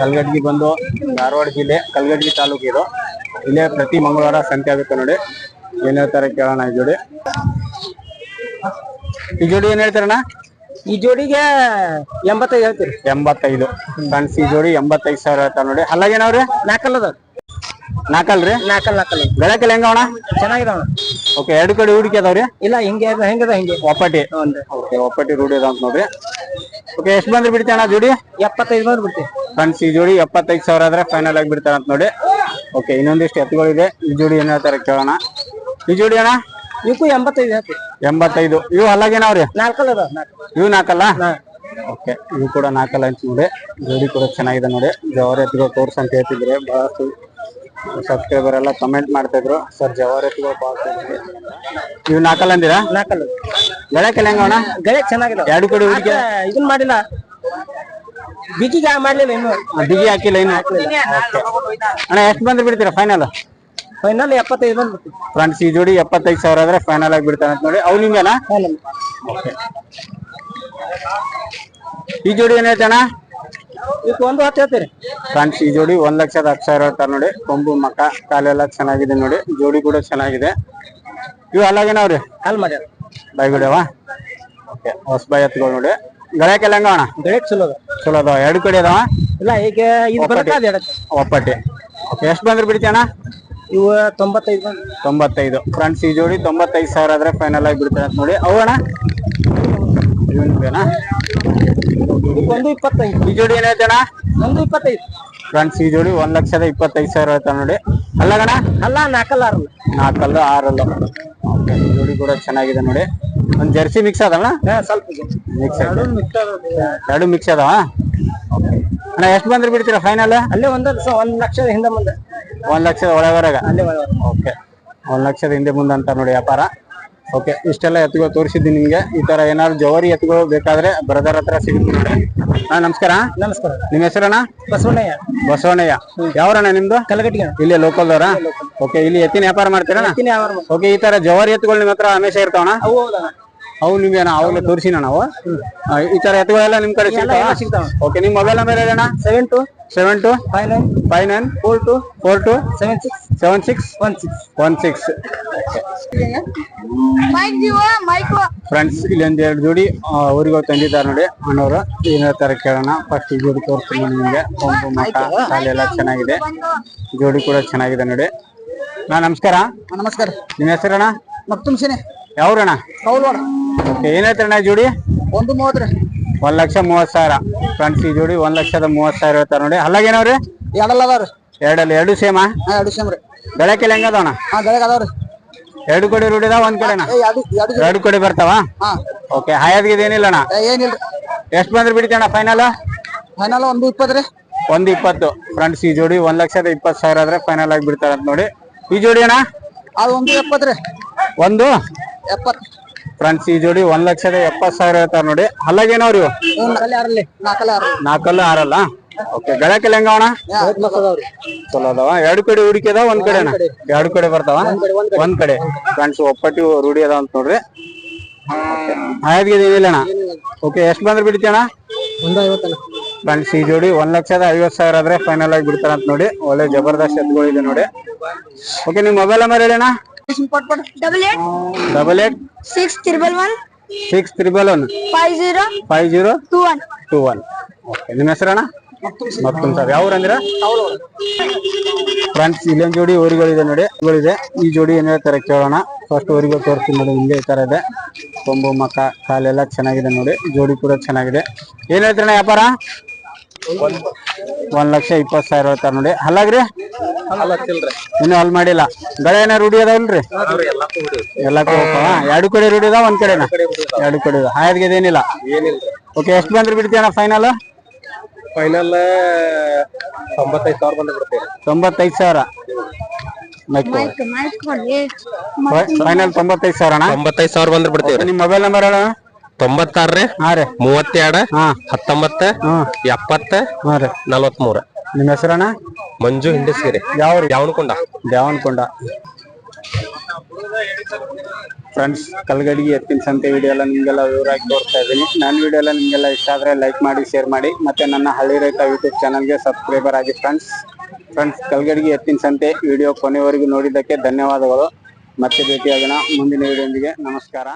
ಕಲ್ಗಟ್ಟಿಗೆ ಬಂದು ಧಾರವಾಡ ಜಿಲ್ಲೆ ಕಲ್ಗಟ್ಟಿಗೆ ತಾಲೂಕು ಇದು ಇಲ್ಲೇ ಪ್ರತಿ ಮಂಗಳವಾರ ಸಂತೆ ಆಗುತ್ತೆ ನೋಡಿ. ಏನ್ ಹೇಳ್ತಾರೆ ಕೇಳೋಣ ಈ ಜೋಡಿ. ಈ ಜೋಡಿ ಏನ್ ಹೇಳ್ತಾರಣ್ಣ? ಈ ಜೋಡಿಗೆ ಎಂಬತ್ತೈದು ಹೇಳ್ತೀರಿ. ಎಂಬತ್ತೈದು. ಈ ಜೋಡಿ ಎಂಬತ್ತೈದು ಸಾವಿರ ಹೇಳ್ತಾರೆ ನೋಡಿ. ಅಲ್ಲಾಗೇನವ್ರಿ ನಾಲ್ಕಲ್ಲ ಅದ. ನಾಲ್ಕಲ್ರಿ? ನಾಕಲ್ ಬೆಳಕಲ್ ಹೆಂಗ ಅಣ್ಣ ಚೆನ್ನಾಗಿದಾವ ಓಕೆ ಎರಡು ಕಡೆ ಹೂಡಿಕೆ ಅದಾವ್ರಿ? ಇಲ್ಲ ಹಿಂಗೆ ಅದ ಹೆಂಗದ ಹಿಂಗೆ. ಒಪ್ಪಟಿ. ಓಕೆ ಒಪ್ಪಟಿ ರೂಢಿ ಅದಾವ ಅಂತ ನೋಡ್ರಿ. ಓಕೆ ಎಷ್ಟು ಬಂದ್ರೆ ಅಣ್ಣ ಜೋಡಿ? ಎಪ್ಪತ್ತೈದು ಬಂದ್ರೆ ಬಿಡ್ತೀವಿ ಫ್ರೆಂಡ್ಸ್ ಈ ಜೋಡಿ ಎಪ್ಪತ್ತೈದು ಸಾವಿರ ಆದ್ರೆ ಫೈನಲ್ ಆಗಿ ಬಿಡ್ತಾರ ಅಂತ ನೋಡಿ. ಓಕೆ ಇನ್ನೊಂದಿಷ್ಟು ಎತ್ತುಗಳಿದೆ. ಈ ಜೋಡಿ ಏನ್ ಹೇಳ್ತಾರೆ ಕೇಳೋಣ. ಈ ಜೋಡಿ ಅಣ್ಣ? ಇವಕ್ಕೂ ಎಂಬತ್ತೈದು ಎಂಬತ್ತೈದು. ಇವು ಅಲ್ಲಾಗೇನವ್ರಿ ನಾಲ್ಕಲ್ಲ ಇವು ನಾಲ್ಕಲ್ಲ? ಓಕೆ ಇವು ಕೂಡ ನಾಲ್ಕಲ್ಲ ಅಂತ ನೋಡಿ. ಜೋಡಿ ಕೂಡ ಚೆನ್ನಾಗಿದೆ ನೋಡಿ. ಜವಾರಿ ಎತ್ತುಗಳು ತೋರ್ಸ್ ಅಂತ ಹೇಳ್ತಿದ್ರೆ. ಬಹಳಷ್ಟು ಸಬ್ಸ್ಕ್ರೈಬರ್ ಎಲ್ಲ ಕಮೆಂಟ್ ಮಾಡ್ತಾ ಇದ್ರು. ಸರ್ ಜವಾರಿ ಎತ್ತುಗಳು ಬಹಳಷ್ಟು ತೋರ್ಸಿ ಇವು ನಾಲ್ಕಲ್ಲ ಅಂದಿರಾ? ನಾಲ್ಕಲ್ಲ. ಬೆಳಕೆಲ್ಲ ಹೆಂಗವಣ ಗಳೆ ಚೆನ್ನಾಗಿದೆ ಎರಡು ಕಡೆ ಹುಡುಗಿ ಇದನ್ ಮಾಡಿಲ್ಲ. ಬಿಗಿಗೆ ಮಾಡ್ಲಿಲ್ಲ ಇನ್ನು. ಬಿಗಿ ಹಾಕಿಲ್ಲ ಇನ್ನು ಅಣ್ಣ ಎಷ್ಟು ಬಂದ್ರೆ ಬಿಡ್ತೀರಾ ಫೈನಲ್ ಫೈನಲ್ ಎಪ್ಪತ್ತೈದು ಬಂದ್ ಫ್ರೆಂಡ್ಸ್ ಈ ಜೋಡಿ ಎಪ್ಪತ್ತೈದು ಸಾವಿರ ಆದ್ರೆ ಫೈನಲ್ ಆಗಿ ಬಿಡ್ತಾನೆ ಅಂತ ನೋಡಿ. ಅವ್ ನಿಮ್ಗೆಲ್ಲ ಈ ಜೋಡಿ ಏನ್ ಹೇಳ್ತಾನ ಇದು ಒಂದು ಹತ್ತು ಹೇಳ್ತೀರಿ. ಫ್ರೆಂಡ್ಸ್ ಈ ಜೋಡಿ ಒಂದ್ ಲಕ್ಷದ ಹತ್ತು ಸಾವಿರ ಹೇಳ್ತಾರೆ ನೋಡಿ. ಕೊಂಬು ಮಕ ಕಾಲೆಲ್ಲ ಚೆನ್ನಾಗಿದೆ ನೋಡಿ. ಜೋಡಿ ಕೂಡ ಚೆನ್ನಾಗಿದೆ. ಇವು ಅಲ್ಲಾಗೇನವ್ರಿ ಅಲ್ಲಿ ಮಾಡ್ಯಾರ. ಬಾಯ್ ಓಕೆ ಹೊಸ ಬಾಯ್ ಎತ್ಗಳು ನೋಡಿ. ಗಳಕ್ಕೆಲ್ಲ ಹೆಂಗ ಅಣ್ಣ? ಗಳಕ್ ಚಲೋ ಅದ ಚಲೋ ಅದಾವ ಎರಡು ಕಡೆ ಅದಾವ? ಇಲ್ಲ ಈಗ ಇದು ಬರತ್ತ ಅದ ಒಪ್ಪಟ್ಟಿ. ಎಷ್ಟು ಬಂದ್ರೆ ಬಿಡ್ತೀಯಣ್ಣ ಇವು ತೊಂಬತ್ತೈದು ಬಂದ್ ತೊಂಬತ್ತೈದು. ಫ್ರೆಂಡ್ಸ್ ಈ ಜೋಡಿ ತೊಂಬತ್ತೈದು ಸಾವಿರ ಆದ್ರೆ ಫೈನಲ್ ಆಗಿ ಬಿಡ್ತಾರೆ ಅಂತ ನೋಡಿ. ಅವು ಅಣ್ಣ? ಬೇನಾ ಒಂದು ಇಪ್ಪತ್ತೈದು. ಈ ಜೋಡಿ ಏನ್ ಅಣ್ಣ ಒಂದು ಇಪ್ಪತ್ತೈದು. ಫ್ರೆಂಡ್ಸ್ ಈ ಜೋಡಿ ಒಂದ್ ಲಕ್ಷದ ಇಪ್ಪತ್ತೈದು ಸಾವಿರ ಹೇಳ್ತಾನೆ ನೋಡಿ. ಅಲ್ಲಗಣ ಅಲ್ಲ ನಾಲ್ಕಲ್ಲ ಆರಲ್ಲ. ನಾಲ್ಕಲ್ಲ ಆರಲ್ಲ. ಓಕೆ ಈ ಜೋಡಿ ಕೂಡ ಚೆನ್ನಾಗಿದೆ ನೋಡಿ. ಒಂದ್ ಜರ್ಸಿ ಮಿಕ್ಸ್ ಅದಣ್ಣ ಸ್ವಲ್ಪ. ಮಿಕ್ಸ್ ಎರಡು ಮಿಕ್ಸ್ ಅದ. ಎರಡು ಮಿಕ್ಸ್ ಅದಾವ ಅಣ್ಣ ಎಷ್ಟು ಬಂದ್ರೆ ಬಿಡ್ತೀರಾ ಫೈನಲ್ ಅಲ್ಲೇ ಒಂದ್ ಒಂದ್ ಲಕ್ಷದ ಹಿಂದೆ ಮುಂದೆ ಒಂದ್ ಲಕ್ಷದ ಒಳಗರಗ ಅಲ್ಲೇ ಒಳಗ ಓಕೆ. ಒಂದ್ ಲಕ್ಷದ ಹಿಂದೆ ಮುಂದೆ ಅಂತ ನೋಡಿ ವ್ಯಾಪಾರ. ಓಕೆ ಇಷ್ಟೆಲ್ಲ ಎತ್ತುಗಳು ತೋರಿಸಿದ್ದೀನಿ ನಿಮ್ಗೆ. ಈ ತರ ಏನಾದ್ರು ಜವಾರಿ ಎತ್ತುಗಳು ಬೇಕಾದ್ರೆ ಬ್ರದರ್ ಹತ್ರ ಸಿಗುತ್ತೆ. ನೋಡಿ ಹಾ ನಮಸ್ಕಾರ. ನಮಸ್ಕಾರ. ನಿಮ್ಮ ಹೆಸರಣ್ಣ? ಬಸವಣ್ಣಯ್ಯ. ಬಸವಣ್ಣಯ್ಯ. ಯಾವಣ್ಣ ನಿಮ್ದು? ಕಲಗಟ್ಟಿಗೆ ಇಲ್ಲಿ ಲೋಕಲ್ದವ್ರ ಓಕೆ ಇಲ್ಲಿ ಎತ್ತಿನ ವ್ಯಾಪಾರ ಮಾಡ್ತೀರಾ ಓಕೆ ಈ ತರ ಜವಾರಿ ಎತ್ತುಗಳು ನಿಮ್ಮ ಹತ್ರ ಹಮೇಶ ಇರ್ತಾವಣ್ಣ? ಅವು ಹೌದಣ್ಣ. ಅಣ್ಣ ನಿಮ್ಗೆ ಅವಾಗಲೇ ತೋರಿಸಿನ ನಾವು? ಆ, ಈ ತರ ಎತ್ತುಗಳೆಲ್ಲ ನಿಮ್ ಕಡೆ ಎಲ್ಲ ಸಿಗ್ತಾವ? ಸಿಗ್ತಾವ. ಓಕೆ ನಿಮ್ mobile number ಹೇಳಣ್ಣ? Seven two seven two five nine five nine four two four two seven six seven six one six one six mike ಜೀವ ಮೈಕ್ ಫ್ರೆಂಡ್ಸ್ ಇಲ್ಲಿ ಒಂದ್ ಎರಡು ಜೋಡಿ ಊರಿಗೆ ತಂದಿದ್ದಾರೆ ನೋಡಿ ಅಣ್ಣವರು. ಏನೇ ತರ ಕೇಳೋಣ. ಫಸ್ಟ್ ಈ ಜೋಡಿ ತೋರಿಸ್ತೀನಿ ನೋಡಿ ನಿಮ್ಗೆ. ಕೊಂಬು ಮಠ ಕಾಲು ಎಲ್ಲ ಚೆನ್ನಾಗಿದೆ. ಜೋಡಿ ಕೂಡ ಚೆನ್ನಾಗಿದೆ ನೋಡಿ. ನಾ ನಮಸ್ಕಾರ. ನಮಸ್ಕಾರ. ನಿಮ್ಮ ಹೆಸರಣ್ಣ? ಮಕ್ತುಮ್ ಸೇನೆ. ಯಾವ್ರಣ್ಣ? ಕೌಲ್ವಾಡ ಈ ಜೋಡಿ? ಒಂದು ಮೂವತ್ತ್ರಿ ಒಂದ್ ಲಕ್ಷ ಮೂವತ್ ಸಾವಿರ. ಫ್ರೆಂಡ್ಸ್ ಈ ಜೋಡಿ ಒಂದ್ ಲಕ್ಷದ ಮೂವತ್ ಸಾವಿರ ಹೇಳ್ತಾರ ನೋಡಿ. ಅಲ್ಲಾಗೇನವ್ರಿ ಎರಡಲ್ಲ ಅದಾವ್ರಿ ಎರಡಲ್ಲಿ ಎರಡು ಸೇಮ? ಹಾ ಎರಡು ಸೇಮ್ ರೀ. ಬೆಳಕೆಲ್ಲ ಹೆಂಗದವಣ ಹಾ ಬೆಳಗ್ಗೆ ಅದಾವ್ರಿ ಎರಡು ಕಡೆ ರೂಢಿದಾವ ಒಂದ್ ಕಡೆನಾ? ಏ ಎರಡು ಎರಡು ಎರಡು ಕಡೆ ಬರ್ತಾವ? ಹಾ. ಓಕೆ ಹಾಯಾದ್ಗಿದ್ ಏನಿಲ್ಲಣ್ಣ ಏ, ಏನಿಲ್ರಿ ಎಷ್ಟ್ ಬಂದ್ರೆ ಬಿಡ್ತಣ್ಣ ಫೈನಲ್ ಫೈನಲ್ ಒಂದು ಇಪ್ಪತ್ತು ರೀ. ಒಂದ್ ಇಪ್ಪತ್ತು. ಫ್ರೆಂಡ್ಸ್ ಈ ಜೋಡಿ ಒಂದ್ ಲಕ್ಷದ ಇಪ್ಪತ್ತು ಸಾವಿರ ಆದ್ರೆ ಫೈನಲ್ ಆಗಿ ಬಿಡ್ತಾರ ಅಂತ ನೋಡಿ. ಈ ಜೋಡಿ ಅಣ್ಣ? ಅದು ಒಂದು ಎಪ್ಪತ್ತು ರೀ. ಒಂದು? ಎಪ್ಪತ್ತು. ಫ್ರೆಂಡ್ಸ್, ಈ ಜೋಡಿ ಒಂದ್ ಲಕ್ಷದ ಎಪ್ಪತ್ ಸಾವಿರ ಹೇಳ್ತಾರ ನೋಡಿ. ಅಲ್ಲಾಗೇನವ್ರಿ? ನಾಲ್ಕಲ್ಲಿ ಆರಲ್ಲಿ? ಓಕೆ ಮಸ್ತ್ ಅದಾವ್ರಿ ಚಲೋ ಅದಾವ. ಎರಡು ಕಡೆ ಹೂಡಿಕೆ ಅದಾವ, ಒಂದ್ ಕಡೆನ? ಎರಡು ಕಡೆ ಬರ್ತಾವ? ಒಂದ್ ಕಡೆ. ಫ್ರೆಂಡ್ಸ್, ಒಪ್ಪಟ್ಟಿ ರೂಢಿ ಅದಾವ ಅಂತ ನೋಡ್ರಿ. ಹಾಯಾದ್ಗಿದ್ ಅಣ್ಣ ಓಕೆ, ಎಷ್ಟ್ ಬಂದ್ರೆ ಬಿಡ್ತೀಯಣ್ಣ? ಅಣ್ಣ ಫ್ರೆಂಡ್ಸ್, ಈ ಜೋಡಿ ಒಂದ್ ಲಕ್ಷದ ಐವತ್ ಸಾವಿರ ಆದ್ರೆ ಫೈನಲ್ ಆಗಿ ಬಿಡ್ತಾರ ಅಂತ ನೋಡಿ. ಒಳ್ಳೆ ಜಬರ್ದಸ್ತ್ ಎತ್ಗಳು ಇದೆ ನೋಡಿ. ಓಕೆ, ನಿಮ್ mobile number ಹೇಳಣ್ಣ? Double eight double eight six triple one six triple one five zero five zero two one two one okay ನಿಮ್ಮ ಹೆಸರಣ್ಣ ಮತ್ತೊಂದು ಸರ್. ಯಾವ ಅಂದಿರ? ಫ್ರೆಂಡ್ಸ್ ಇಲ್ಲೊಂದು ಜೋಡಿ ಊರುಗಳಿದೆ ನೋಡಿ. ಊರುಗಳಿದೆ. ಈ ಜೋಡಿ ಏನ್ ಹೇಳ್ತಾರೆ ಕೇಳೋಣ. ಫಸ್ಟ್ ಊರಿಗೆ ತೋರಿಸ್ತೀನಿ ನೋಡಿ. ಹಿಂಗೆ ಈ ತರ ಇದೆ. ಕೊಂಬು ಮಕ್ಕ ಕಾಲೆಲ್ಲ ಚೆನ್ನಾಗಿದೆ ನೋಡಿ. ಜೋಡಿ ಕೂಡ ಚೆನ್ನಾಗಿದೆ. ಏನ್ ಹೇಳ್ತೀರಣ್ಣ ವ್ಯಾಪಾರ? ಒಂದ್ ಲಕ್ಷ ಇಪ್ಪತ್ ಸಾವಿರ ಹೇಳ್ತಾರ ನೋಡಿ. ಹಲ್ಲಾಗ್ರಿ ಇನ್ನು ಅಲ್ಲಿ ಮಾಡಿಲ್ಲ. ಬೆಳೆ ಏನಾರ ರೂಢಿ ಅದಾವಲ್ರಿ ಎಲ್ಲಕ್ಕೂ ಎರಡು ಕಡೆ ರೂಢಿ ಅದಾವ ಒಂದ್ ಕಡೆನಾ? ಎರಡು ಕಡೆ ಹಾಯದ್ಗೆ ಏನಿಲ್ಲ? ಓಕೆ ಎಷ್ಟು ಬಂದ್ರೆ ಬಿಡ್ತೀಯಣ್ಣ ಫೈನಲ್ ಫೈನಲ್ ತೊಂಬತ್ತೈದು ಸಾವಿರ ಬಂದು ಬಿಡ್ತೀವಿ. ತೊಂಬತ್ತೈದು ಸಾವಿರ. ಮೈಕ್ ಮೈಕ್ ಕೊಡಿ. ಫೈನಲ್ ತೊಂಬತ್ತೈದು ಸಾವಿರ ಅಣ್ಣ. ತೊಂಬತ್ತೈದು ಸಾವಿರ ಬಂದ್ರೆ ಬಿಡ್ತೀವಿ. ನಿಮ್ಮ ಮೊಬೈಲ್ ನಂಬರ್ ಹೇಳ ತೊಂಬತ್ತಾರ್ರಿ? ಹಾ ರೀ. ಮೂವತ್ತೆರಡು? ಹಾ. ಹತ್ತೊಂಬತ್ತ? ಹ್ಮ್ ಎಪ್ಪತ್ತ? ಹಾ ರೀ. ನಲವತ್ಮೂರ. ನಿಮ್ಮ ಹೆಸರಣ್ಣ? ಮಂಜು ಹಿಂಡಸ್ಗಿರಿ. ಯಾವ ಯಾವನಕೊಂಡ ದೇವನಕೊಂಡ ಫ್ರೆಂಡ್ಸ್ ಕಲ್ಗಡಿಗೆ ಎತ್ತಿನ ಸಂತೆ ವಿಡಿಯೋ ಎಲ್ಲ ನಿಮ್ಗೆಲ್ಲ ವಿವರವಾಗಿ ತೋರಿಸ್ತಾ ಇದ್ದೀನಿ. ನನ್ನ ವಿಡಿಯೋ ಎಲ್ಲ ನಿಮ್ಗೆಲ್ಲ ಇಷ್ಟ ಆದ್ರೆ ಲೈಕ್ ಮಾಡಿ ಶೇರ್ ಮಾಡಿ. ಮತ್ತೆ ನನ್ನ ಹಳ್ಳಿ ರೈತ ಯೂಟ್ಯೂಬ್ ಚಾನಲ್ಗೆ ಸಬ್ಸ್ಕ್ರೈಬರ್ ಆಗಿ ಫ್ರೆಂಡ್ಸ್ ಫ್ರೆಂಡ್ಸ್ ಕಲ್ಗಡಿಗೆ ಎತ್ತಿನ ಸಂತೆ ವಿಡಿಯೋ ಕೊನೆವರೆಗೂ ನೋಡಿದ್ದಕ್ಕೆ ಧನ್ಯವಾದಗಳು. ಮತ್ತೆ ಭೇಟಿಯಾಗೋಣ ಮುಂದಿನ ವಿಡಿಯೋಂದಿಗೆ ನಮಸ್ಕಾರ.